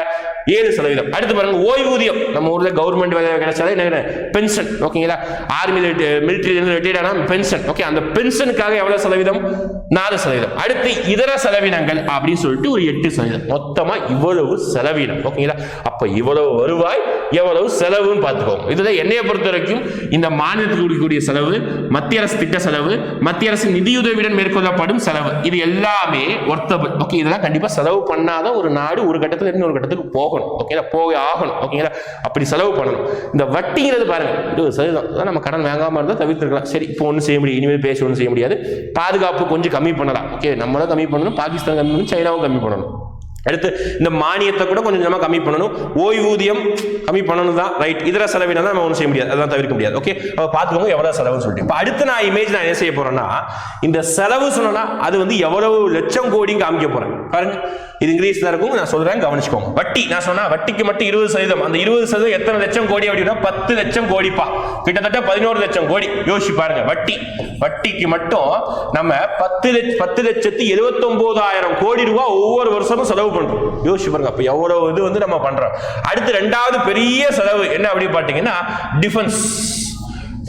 ஏழு சதவீதம். அடுத்து பாருங்க ஓய்வூதியம். நம்ம ஊரில் கவர்மெண்ட் வேலை கிடைச்சாலே என்ன பென்ஷன் ஓகேங்களா ஆர்மி மிலிட்டரி ரிட்டையர்ட் ஆனால் பென்ஷன் ஓகே அந்த பென்ஷனுக்காக எவ்வளவு சதவீதம்? நாலு சதவீதம். அடுத்து இதர செலவினங்கள் அப்படின்னு சொல்லிட்டு ஒரு எட்டு சதவீதம். மொத்தமாக இவ்வளவு செலவினம் ஓகேங்களா அப்போ இவ்வளவு வருவாய் எவ்வளவு செலவுன்னு பார்த்துக்கோங்க. இதில் என்னைய பொறுத்த வரைக்கும் இந்த மாநிலத்துக்கு கொடுக்கக்கூடிய செலவு மத்திய அரசு திட்ட செலவு மத்திய அரசு நிதியுதவியுடன் மேற்கொள்ளப்படும் செலவு. இது எல்லாமே ஒர்த்தபிள் ஓகே இதெல்லாம் கண்டிப்பாக செலவு பண்ணாத ஒரு நாடு ஒரு கட்டத்தில் இருந்து ஒரு கட்டத்துக்கு போகணும். ஓகேங்களா? போய் ஆகணும். ஓகேங்களா? அப்படி செலவு பண்ணணும். இந்த வட்டிங்கிறது பாருங்க. இருபது சதவீதம் அதான் நம்ம கடன் வாங்காம இருந்தால் தவிர்த்துருக்கலாம். சரி இப்போ ஒன்றும் செய்ய முடியும் இனிமேல் பேசி ஒன்றும் செய்ய முடியாது. பாதுகாப்பு கொஞ்சம் கம்மி பண்ணலாம். ஓகே நம்மளும் கம்மி பண்ணணும். பாகிஸ்தான் கம்மி பண்ணணும். சைனாவும் கம்மி பண்ணணும். அடுத்து இந்த மானியத்தை கூட கொஞ்சம் கொஞ்சமாக கம்மி பண்ணணும். ஓய்வூதியம் கம்மி பண்ணணும் தான் ரைட் இதர செலவினா தான் நம்ம ஒன்றும் செய்ய முடியாது. அதான் தவிர்க்க முடியாது. ஓகே? அப்போ பார்த்துக்கோங்க எவ்வளோ செலவுன்னு சொல்லிட்டு. இப்போ அடுத்து நான் இமேஜ் நான் என்ன செய்ய போறேன்னா இந்த செலவு சொன்னா அது வந்து எவ்வளவு லட்சம் கோடியும் காமிக்க போகிறேன் பாருங்க. இது இங்கிலீஷ் தான் இருக்கும். நான் சொல்றேன் கவனிச்சுக்கோங்க. வட்டி நான் சொன்னா வட்டிக்கு மட்டும் இருபது சதவீதம். அந்த இருபது சதவீதம் எத்தனை லட்சம் கோடி அப்படின்னா பத்து லட்சம் கோடிப்பா. கிட்டத்தட்ட பதினோரு லட்சம் கோடி. யோசிச்சு பாருங்க வட்டி. வட்டிக்கு மட்டும் நம்ம பத்து லட்ச பத்து லட்சத்தி எழுபத்தொன்பதாயிரம் கோடி ரூபாய் ஒவ்வொரு வருஷமும் செலவு பண்றோம். யோசிச்சு பாருங்க அப்ப எவ்வளவு இது வந்து நம்ம பண்றோம். அடுத்து ரெண்டாவது பெரிய செலவு என்ன அப்படின்னு பாத்தீங்கன்னா டிஃபென்ஸ்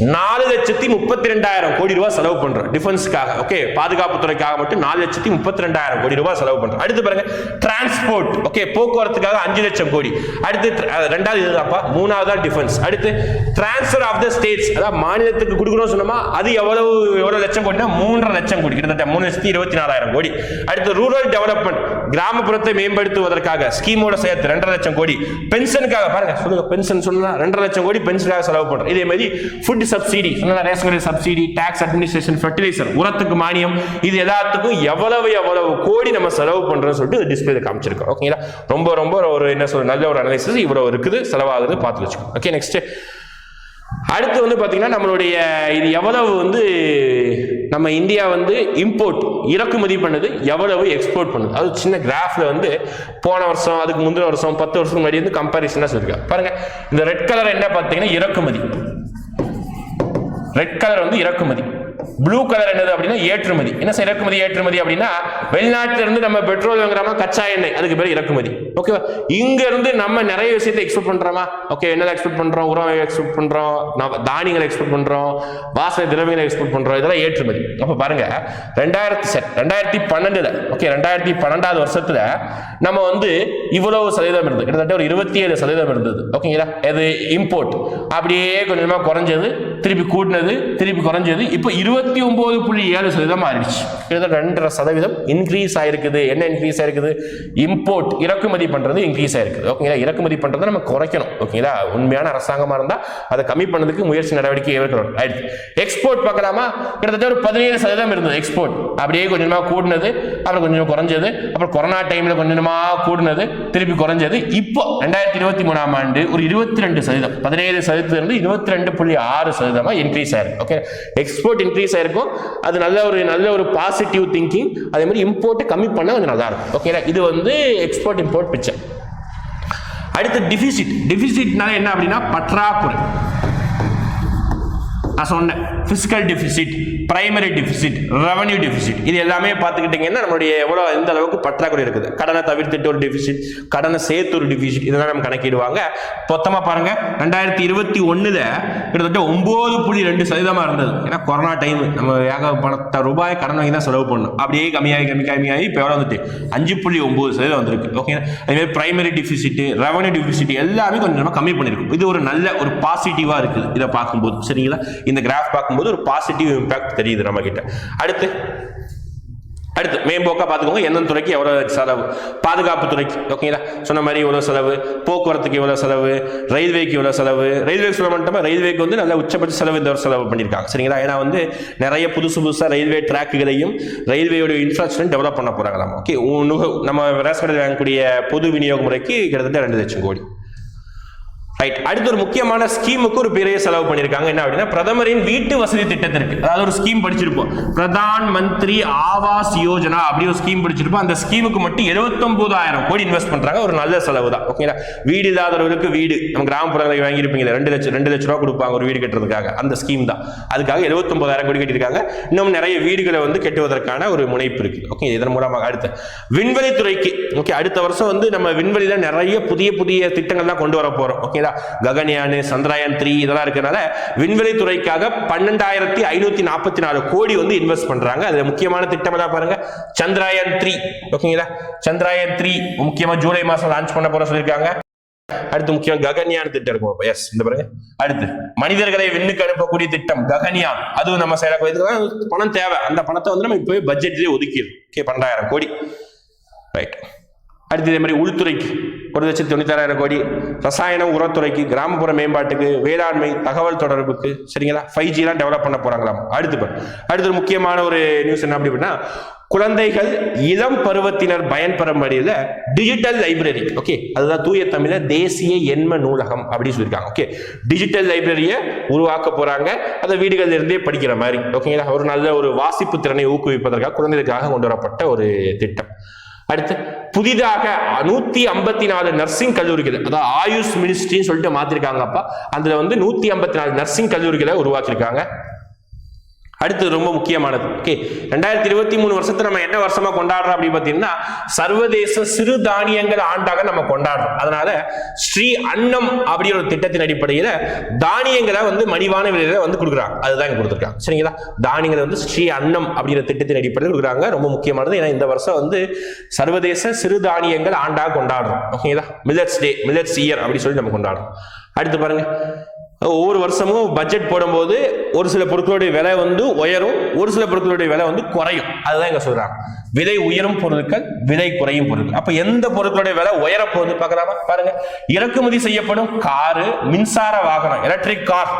நாலு லட்சத்தி முப்பத்தி ரெண்டாயிரம் கோடி ரூபாய் செலவு பண்றோம் டிஃபென்ஸ்க்காக ஓகே பாதுகாப்பு துறைக்காக மட்டும் நாலு லட்சத்தி முப்பத்தி ரெண்டாயிரம் கோடி ரூபாய் செலவு பண்றோம் அடுத்து பாருங்க டிரான்ஸ்போர்ட் ஓகே போக்குவரத்துக்காக அஞ்சு லட்சம் கோடி. அடுத்து ரெண்டாவது இதுதான்ப்பா மூணாவது தான் டிஃபென்ஸ் அடுத்து டிரான்ஸ்ஃபர் ஆஃப் த ஸ்டேட்ஸ் அதாவது மாநிலத்துக்கு கொடுக்கணும் சொன்னோமா அது எவ்வளவு எவ்வளவு லட்சம் கோடினா மூன்றரை லட்சம் கோடி கிட்டத்தட்ட மூணு லட்சத்தி இருபத்தி நாலாயிரம் கோடி. அடுத்து ரூரல் டெவலப்மெண்ட் கிராமப்புறத்தை மேம்படுத்துவதற்காக ஸ்கீமோட சேர்த்து ரெண்டரை லட்சம் கோடி. பென்ஷனுக்காக பாருங்க சொல்லுங்க பென்ஷன் சொன்னா ரெண்டரை லட்சம் கோடி பென்ஷனுக்காக செலவு பண்றோம் இதே மாதிரி ஃபுட் சப்சிடி ரேஷன் கடை சப்சிடி டாக்ஸ் அட்மினிஸ்ட்ரேஷன் ஃபர்டிலைசர் உரத்துக்கு மானியம். இது எல்லாத்துக்கும் எவ்வளவு எவ்வளவு கோடி நம்ம செலவு பண்றோம்னு சொல்லிட்டு டிஸ்பிளே காமிச்சிருக்கோம். ஓகேங்களா ரொம்ப ரொம்ப ஒரு என்ன சொல்ற நல்ல ஒரு அனலைசிஸ் இவ்வளவு இருக்குது. செலவாகுது பார்த்து வச்சுக்கோங்க. ஓகே நெக்ஸ்ட் அடுத்து வந்து பார்த்தீங்கன்னா நம்மளுடைய இது எவ்வளவு வந்து நம்ம இந்தியா வந்து இம்போர்ட் இறக்குமதி பண்ணுது எவ்வளவு எக்ஸ்போர்ட் பண்ணுது. அது சின்ன கிராஃபில் வந்து போன வருஷம் அதுக்கு முந்தின வருஷம் பத்து வருஷம் முன்னாடி வந்து கம்பாரிசனாக சொல்லியிருக்காங்க பாருங்கள் இந்த ரெட் கலர் என்ன பார்த்தீங்கன்னா இறக்குமதி. ரெட் கலர் வந்து இறக்குமதி. ப்ளூ கலர் என்னது அப்படின்னா ஏற்றுமதி. என்ன சார் இறக்குமதி ஏற்றுமதி அப்படின்னா வெளிநாட்டுல இருந்து நம்ம பெட்ரோல் வாங்குறோமா? கச்சா எண்ணெய். அதுக்கு பேர் இறக்குமதி. ஓகேவா இங்க இருந்து நம்ம நிறைய விஷயத்தை எக்ஸ்போர்ட் பண்றோமா? ஓகே என்ன எக்ஸ்போர்ட் பண்றோம்? உரம் எக்ஸ்போர்ட் பண்றோம்? தானியங்களை எக்ஸ்போர்ட் பண்றோம்? வாசனை திரவியங்களை எக்ஸ்போர்ட் பண்றோம்? இதெல்லாம் ஏற்றுமதி. அப்ப பாருங்க ரெண்டாயிரத்தி சார் ரெண்டாயிரத்தி பன்னெண்டுல ஓகே ரெண்டாயிரத்தி பன்னெண்டாவது வருஷத்துல நம்ம வந்து இவ்வளவு சதவீதம் இருந்தது. கிட்டத்தட்ட ஒரு இருபத்தி ஏழு சதவீதம் இருந்தது. ஓகேங்களா இது இம்போர்ட் அப்படியே கொஞ்சமா குறைஞ்சது திருப்பி கூட்டினது திருப்பி குறைஞ்சது. இப்போ இருபத்தி ஒம்பது புள்ளி ஏழு சதவீதம் ஆயிடுச்சு கிட்டத்தட்ட ரெண்டரை சதவீதம் இன்க்ரீஸ் ஆயிருக்குது. என்ன இன்க்ரீஸ் ஆயிருக்குது? இம்போர்ட் இறக்குமதி பண்றது இன்க்ரீஸ் ஆயிருக்குது. ஓகேங்களா இறக்குமதி பண்ணுறதை நம்ம குறைக்கணும். ஓகேங்களா உண்மையான அரசாங்கமா இருந்தால் அதை கம்மி பண்ணதுக்கு முயற்சி நடவடிக்கை எடுக்கணும். ஆயிடுச்சு எக்ஸ்போர்ட் பார்க்கலாமா? கிட்டத்தட்ட ஒரு பதினேழு சதவீதம் இருந்தது எக்ஸ்போர்ட் அப்படியே கொஞ்சமாக கூடினது அப்புறம் கொஞ்சம் குறைஞ்சது அப்புறம் கொரோனா டைமில் கொஞ்சமாக கூடினது திருப்பி குறைஞ்சது. இப்போ ரெண்டாயிரத்தி இருபத்தி மூணாம் ஆண்டு ஒரு இருபத்தி ரெண்டு சதவீதம். பதினேழு சதவீதத்துல இருந்து இருபத்தி ரெண்டு புள்ளி ஆறு சதவீதமாக இன்க்ரீஸ் ஆயிருக்கு. ஓகே எக்ஸ்போர்ட் இன்க்ரீஸ் ஆயிருக்கும். அது நல்ல ஒரு நல்ல ஒரு பாசிட்டிவ் திங்கிங் அதே மாதிரி இம்போர்ட்டை கம்மி பண்ண கொஞ்சம் நல்லா இருக்கும். ஓகேங்களா இது வந்து எக்ஸ்போர்ட் இம்போர்ட் பிக்சர் அடுத்து டிஃபிசிட் டிஃபிசிட்னால என்ன அப்படின்னா பற்றாக்குறை. நான் சொன்னேன் fiscal deficit primary deficit revenue deficit இது எல்லாமே பார்த்துக்கிட்டிங்கன்னா நம்மளுடைய எவ்வளோ எந்த அளவுக்கு பற்றாக்குறை இருக்குது? கடனை தவிர்த்துட்டு ஒரு டெஃபிசிட் கடனை சேர்த்து ஒரு டெபிசிட் இதெல்லாம் நம்ம கணக்கிடுவாங்க. மொத்தமாக பாருங்கள் ரெண்டாயிரத்தி இருபத்தி ஒன்றில் கிட்டத்தட்ட ஒம்பது புள்ளி ரெண்டு சதவீதமாக இருந்தது. ஏன்னா கொரோனா டைம் நம்ம ஏக பணத்தை ரூபாய் கடன் வாங்கி தான் செலவு பண்ணணும் அப்படியே கம்மியாகி கம்மி கம்மியாகி இப்போ எவ்வளோ வந்துட்டு? அஞ்சு புள்ளி ஒம்பது சதவீதம் வந்திருக்கு. ஓகே அதேமாதிரி பிரைமரி டெபிசிட் ரெவன்யூ டெபிசிட் எல்லாமே கொஞ்சம் கொஞ்சமாக கம்மி பண்ணியிருக்கும். இது ஒரு நல்ல ஒரு பாசிட்டிவாக இருக்குது. இதை பார்க்கும்போது. சரிங்களா? இந்த கிராஃப் பார்க்கும்போது ஒரு பாசிட்டிவ் இம்பாக்ட் தெரியுது நம்ம கிட்ட அடுத்து அடுத்து மேம்போக்கா பார்த்துக்கோங்க. எந்தெந்த துறைக்கு எவ்வளோ செலவு? பாதுகாப்பு துறைக்கு ஓகேங்களா சொன்ன மாதிரி இவ்வளோ செலவு? போக்குவரத்துக்கு இவ்வளோ செலவு? ரயில்வேக்கு இவ்வளோ செலவு? ரயில்வே சொல்ல மட்டுமா? ரயில்வேக்கு வந்து நல்ல உச்சபட்ச செலவு இந்த ஒரு செலவு பண்ணியிருக்காங்க. சரிங்களா? ஏன்னா வந்து நிறைய புதுசு புதுசாக ரயில்வே ட்ராக்குகளையும் ரயில்வேயோட இன்ஃப்ராஸ்ட்ரக்சர் டெவலப் பண்ண போகிறாங்க நம்ம ஓகே நம்ம ரேஷன் கடையில் வாங்கக்கூடிய பொது விநியோக முறைக்கு கிட்டத்தட்ட ரெண்டு லட்சம் கோடி. ரைட் அடுத்து ஒரு முக்கியமான ஸ்கீமுக்கு ஒரு பெரிய செலவு பண்ணியிருக்காங்க. என்ன அப்படின்னா பிரதமரின் வீட்டு வசதி திட்டத்திற்கு. அதாவது ஒரு ஸ்கீம் படிச்சிருப்போம். பிரதான் மந்திரி ஆவாஸ் யோஜனா அப்படி ஒரு ஸ்கீம் படிச்சிருப்போம். அந்த ஸ்கீமுக்கு மட்டும் 79000 கோடி இன்வெஸ்ட் பண்றாங்க. ஒரு நல்ல செலவு தான். ஓகேங்களா வீடு இல்லாதவர்களுக்கு வீடு. நம்ம கிராமப்புறங்களில் வாங்கியிருப்பீங்க ரெண்டு லட்சம் ரெண்டு லட்ச ரூபா கொடுப்பாங்க ஒரு வீடு கட்டுறதுக்காக. அந்த ஸ்கீம் தான். அதுக்காக 79000 கோடி கட்டியிருக்காங்க. இன்னும் நிறைய வீடுகளை வந்து கட்டுவதற்கான ஒரு முனைப்பு இருக்கு. ஓகே இதன் மூலமாக அடுத்து விண்வெளி துறைக்கு ஓகே அடுத்த வருஷம் வந்து நம்ம விண்வெளியில நிறைய புதிய புதிய திட்டங்கள்லாம் கொண்டு வர போறோம். ஓகேங்களா ககன்யான் சந்திராயன் த்ரீ இதெல்லாம் இருக்கிறனால விண்வெளி துறைக்காக பன்னெண்டாயிரத்தி ஐநூத்தி நாற்பத்தி நாலு கோடி வந்து இன்வெஸ்ட் பண்றாங்க. அதுல முக்கியமான திட்டம் எல்லாம் பாருங்க. சந்திராயன் த்ரீ ஓகேங்களா? சந்திராயன் த்ரீ முக்கியமா ஜூலை மாசம் லான்ச் பண்ண போற சொல்லியிருக்காங்க. அடுத்து முக்கியம் ககன்யான் திட்டம் இருக்கும் எஸ் இந்த பாருங்க. அடுத்து மனிதர்களை விண்ணுக்கு அனுப்பக்கூடிய திட்டம் ககன்யான். அதுவும் நம்ம செயலாக்க இதுக்கு பணம் தேவை. அந்த பணத்தை வந்து நம்ம இப்போவே பட்ஜெட்லேயே ஒதுக்கிடும் ஓகே பன்னெண்டாயிரம் கோடி. ரைட் அடுத்து இதே மாதிரி உள்துறைக்கு. ஒரு லட்சத்தி தொண்ணூத்தாறாயிரம் கோடி ரசாயனம் உரத்துறைக்கு கிராமப்புற மேம்பாட்டுக்கு வேளாண்மை தகவல் தொடர்புக்கு சரிங்களா? ஃபைவ் ஜிலாம் டெவலப் பண்ண போறாங்களாம். அடுத்து அடுத்து முக்கியமான ஒரு நியூஸ் என்ன அப்படி அப்படின்னா குழந்தைகள் இளம் பருவத்தினர் பயன்பெறும் வழியில் டிஜிட்டல் லைப்ரரி ஓகே அதுதான் தூய தமிழ தேசிய எண்ம நூலகம் அப்படின்னு சொல்லியிருக்காங்க. ஓகே டிஜிட்டல் லைப்ரரியை உருவாக்க போறாங்க. அதை வீடுகளில் இருந்தே படிக்கிற மாதிரி. ஓகேங்களா ஒரு நல்ல ஒரு வாசிப்பு திறனை ஊக்குவிப்பதற்காக குழந்தைகளுக்காக கொண்டு வரப்பட்ட ஒரு திட்டம். அடுத்து புதிதாக நூத்தி ஐம்பத்தி நாலு நர்சிங் கல்லூரிகள் அதாவது ஆயுஷ் மினிஸ்ட்ரின்னு சொல்லிட்டு மாத்திருக்காங்கப்பா. அதுல வந்து நூத்தி ஐம்பத்தி நாலு நர்சிங் கல்லூரிகளை உருவாக்கியிருக்காங்க. அடுத்து ரொம்ப முக்கியமானது. ஓகே ரெண்டாயிரத்தி இருபத்தி மூணு வருஷத்தை நம்ம என்ன வருஷமா கொண்டாடுறோம் அப்படின்னு பார்த்தீங்கன்னா சர்வதேச சிறு தானியங்கள் ஆண்டாக நம்ம கொண்டாடுறோம். அதனால ஸ்ரீ அன்னம் அப்படிங்கிற ஒரு திட்டத்தின் அடிப்படையில் தானியங்களை வந்து மலிவான விலையில வந்து கொடுக்குறாங்க. அதுதான் கொடுத்துருக்காங்க. சரிங்களா? தானியங்களை வந்து ஸ்ரீ அன்னம் அப்படிங்கிற திட்டத்தின் அடிப்படையில் கொடுக்குறாங்க. ரொம்ப முக்கியமானது. ஏன்னா இந்த வருஷம் வந்து சர்வதேச சிறு தானியங்கள் ஆண்டாக கொண்டாடுறோம். ஓகேங்களா மில்லட்ஸ் டே மில்லட்ஸ் இயர் அப்படின்னு சொல்லி நம்ம கொண்டாடுறோம். அடுத்து பாருங்க. ஒவ்வொரு வருஷமும் பட்ஜெட் போடும்போது ஒரு சில பொருட்களுடைய விலை வந்து உயரும் ஒரு சில பொருட்களுடைய விலை வந்து குறையும். அதுதான் இங்க சொல்றாங்க. விலை உயரும் பொருட்கள் விலை குறையும் பொருட்கள். அப்ப எந்த பொருட்களுடைய விலை உயர போகுது பார்க்கலாமா? பாருங்க. இறக்குமதி செய்யப்படும் காரு மின்சார வாகனம் எலக்ட்ரிக் கார்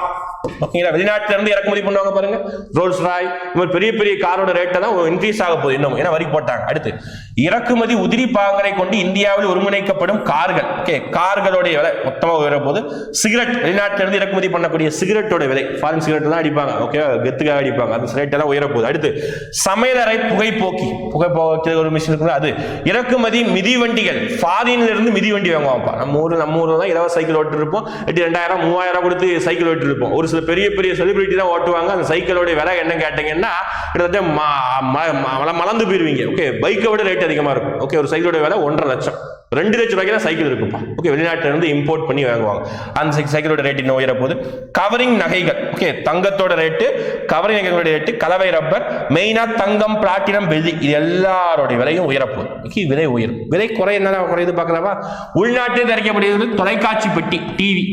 ஓகேங்களா வெளிநாட்டுல இருந்து இறக்குமதி பண்ணுவாங்க பாருங்க. ரோல்ஸ் ராய் இந்த மாதிரி பெரிய பெரிய காரோட ரேட்டை தான் இன்க்ரீஸ் ஆக போகுது இன்னும் ஏன்னா வரி போட்டாங்க. அடுத்து இறக்குமதி உதிரி பாகங்களை கொண்டு இந்தியாவில் ஒருங்கிணைக்கப்படும் கார்கள். ஓகே கார்களுடைய விலை மொத்தமாக உயர போது சிகரெட் வெளிநாட்டிலிருந்து இறக்குமதி பண்ணக்கூடிய சிகரெட்டோட விலை. ஃபாரின் சிகரெட் தான் அடிப்பாங்க. ஓகே கெத்துக்காக அடிப்பாங்க. அந்த சிகரெட் எல்லாம் உயர போகுது. அடுத்து சமையலறை புகைப்போக்கி. புகைப்போக்கி ஒரு மிஷின் இருக்குது அது. இறக்குமதி மிதிவண்டிகள் ஃபாரின்ல இருந்து மிதிவண்டி வாங்குவாங்கப்பா நம்ம ஊர் நம்ம ஊர்ல தான் இலவச சைக்கிள் ஓட்டு இருப்போம். எட்டு ரெண்டாயிரம் மூவாயிரம் கொடுத்து சைக்கிள் ஓட்டு இருப்போம். ஒரு சில பெரிய பெரிய செலிபிரிட்டி தான் ஓட்டுவாங்க. அந்த சைக்கிளோட விலை என்ன கேட்டீங்கன்னா கிட்டத்தட்ட ம- ம- மலர்ந்து போயிருவீங்க. ஓகே பைக்கை விட ரேட் அதிகமாக இருக்கும். ஓகே ஒரு சைக்கிளோட விலை ஒன்றரை லட்சம். ரெண்டு லட்சம் ரூபாய்க்கு சைக்கிள் இருக்குப்பா. ஓகே வெளிநாட்டுல இருந்து இம்போர்ட் பண்ணி வாங்குவாங்க. அந்த சைக்கிளோட ரேட் இன்னும் உயர போகுது. கவரிங் நகைகள். ஓகே தங்கத்தோட ரேட்டு கவரிங் நகைகளோட ரேட்டு கலவை ரப்பர் மெயினா தங்கம் பிளாட்டினம் வெள்ளி இது எல்லாரோட விலையும் உயரப்போகுது ஓகே விலை உயரும். விலை குறை என்ன குறையுது பார்க்கலாமா? உள்நாட்டில் தயாரிக்கப்படுகிறது தொலைக்காட்சி பெட்டி டிவி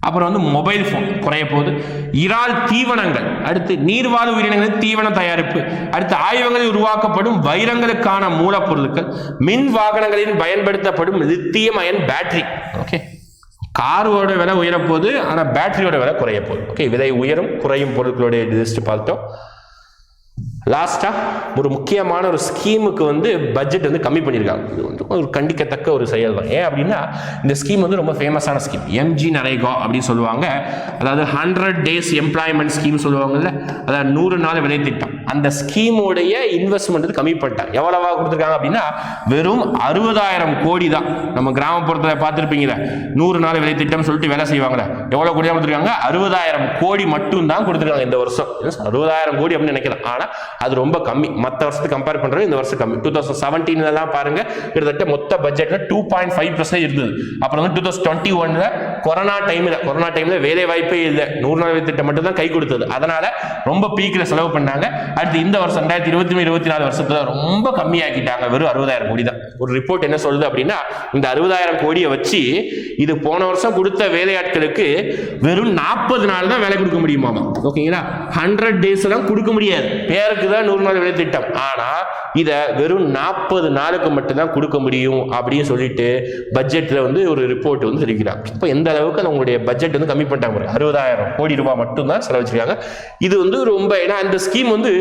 அப்புறம் வந்து மொபைல் ஃபோன் குறைய போகுது. இறால் தீவனங்கள் அடுத்து நீர்வாழ் உயிரினங்களின் தீவன தயாரிப்பு அடுத்து ஆய்வகங்களில் உருவாக்கப்படும் வைரங்களுக்கான மூலப்பொருட்கள் மின் வாகனங்களில் பயன்படுத்தப்படும் லித்தியம் அயன் பேட்டரி ஓகே காரோட விலை உயரப்போகுது ஆனால் பேட்டரியோட விலை குறைய போகுது. ஓகே விலை உயரும் குறையும் பொருட்களுடைய லிஸ்ட் பார்த்தோம். லாஸ்ட்டாக ஒரு முக்கியமான ஒரு ஸ்கீமுக்கு வந்து பட்ஜெட் வந்து கம்மி பண்ணியிருக்காங்க. இது வந்து ஒரு கண்டிக்கத்தக்க ஒரு செயல் தான். ஏன் அப்படின்னா இந்த ஸ்கீம் வந்து ரொம்ப ஃபேமஸான ஸ்கீம் எம்ஜி நரேகா அப்படின்னு சொல்லுவாங்க. அதாவது ஹண்ட்ரட் டேஸ் எம்ப்ளாய்மெண்ட் ஸ்கீம் சொல்லுவாங்கல்ல அதாவது நூறு நாள் விலை திட்டம். அந்த ஸ்கீமுடைய இன்வெஸ்ட்மெண்ட் வந்து கம்மி பண்ணிட்டாங்க. எவ்வளவா கொடுத்துருக்காங்க அப்படின்னா வெறும் அறுபதாயிரம் கோடி தான். நம்ம கிராமப்புறத்தில் பார்த்துருப்பீங்களே நூறு நாள் விலை திட்டம் சொல்லிட்டு வேலை செய்வாங்களே எவ்வளோ கோடியாக கொடுத்துருக்காங்க? அறுபதாயிரம் கோடி மட்டும் தான் கொடுத்துருக்காங்க இந்த வருஷம். அறுபதாயிரம் கோடி அப்படின்னு நினைக்கிறேன் ஆனால் அது ரொம்ப கம்மி. மற்ற வருஷத்துக்கு கம்பேர் பண்ணுறது இந்த வருஷம் கம்மி. டூ தௌசண்ட் செவன்டீன்லாம் பாருங்க கிட்டத்தட்ட மொத்த பட்ஜெட்ல டூ பாயிண்ட் ஃபைவ் பர்சன்ட் இருந்தது. அப்புறம் வந்து டூ தௌசண்ட் டுவெண்ட்டி ஒன்ல கொரோனா டைம்ல கொரோனா டைம்ல வேலை வாய்ப்பே இல்லை. நூறு நாள் வேலை திட்டம் மட்டும் தான் கை கொடுத்தது. அதனால ரொம்ப பீக்ல செலவு பண்ணாங்க. அடுத்து இந்த வருஷம் ரெண்டாயிரத்தி இருபத்தி மூணு இருபத்தி நாலு வருஷத்துல ரொம்ப கம்மியாக்கிட்டாங்க. வெறும் அறுபதாயிரம் கோடி தான். ஒரு ரிப்போர்ட் என்ன சொல்லுது அப்படின்னா இந்த அறுபதாயிரம் கோடியை வச்சு இது போன வருஷம் கொடுத்த வேலையாட்களுக்கு வெறும் நாற்பது நாள் தான் வேலை கொடுக்க முடியுமாமா? ஓகேங்களா? ஹண்ட்ரட் டேஸ் கொடுக்க முடியாது. பேருக்கு தான் நூறு நாள் வேலை திட்டம் ஆனா இதை வெறும் நாற்பது நாளுக்கு மட்டும்தான் கொடுக்க முடியும் அப்படின்னு சொல்லிட்டு பட்ஜெட்ல வந்து ஒரு ரிப்போர்ட் வந்து தெரிவிக்கிறாங்க இப்போ எந்த அளவுக்கு அது உங்களுடைய பட்ஜெட் வந்து கம்மி பண்ணிட்டாங்க ஒரு அறுபதாயிரம் கோடி ரூபாய் மட்டும்தான் செலவச்சிருக்காங்க இது வந்து ரொம்ப ஏன்னா இந்த ஸ்கீம் வந்து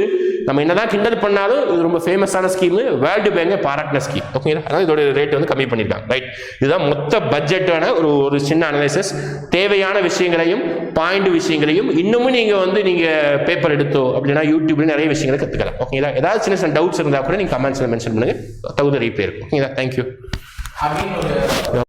நம்ம என்னதான் கிண்டல் பண்ணாலும் இது ரொம்ப ஃபேமஸான ஸ்கீம் வேர்ல்டு பேங்கை பாராட்டின ஸ்கீம் ஓகேங்களா அதனால் இதோட ரேட் வந்து கம்மி பண்ணியிருக்காங்க ரைட் இதுதான் மொத்த பட்ஜெட்டான ஒரு ஒரு சின்ன அனலைசிஸ் தேவையான விஷயங்களையும் பாயிண்ட் விஷயங்களையும் இன்னமும் நீங்கள் வந்து நீங்கள் பேப்பர் எடுத்தோ அப்படின்னா யூடியூப்ல நிறைய விஷயங்களை கற்றுக்கலாம் ஓகேங்களா ஏதாவது சின்ன சின்ன டவுட்ஸ் இருந்தால் கூட நீங்கள் கமெண்ட்ஸில் மென்ஷன் பண்ணுங்கள் தகுந்த ரீப்ளே இருக்கும். ஓகேங்களா தேங்க்யூ அப்படின்னு ஒரு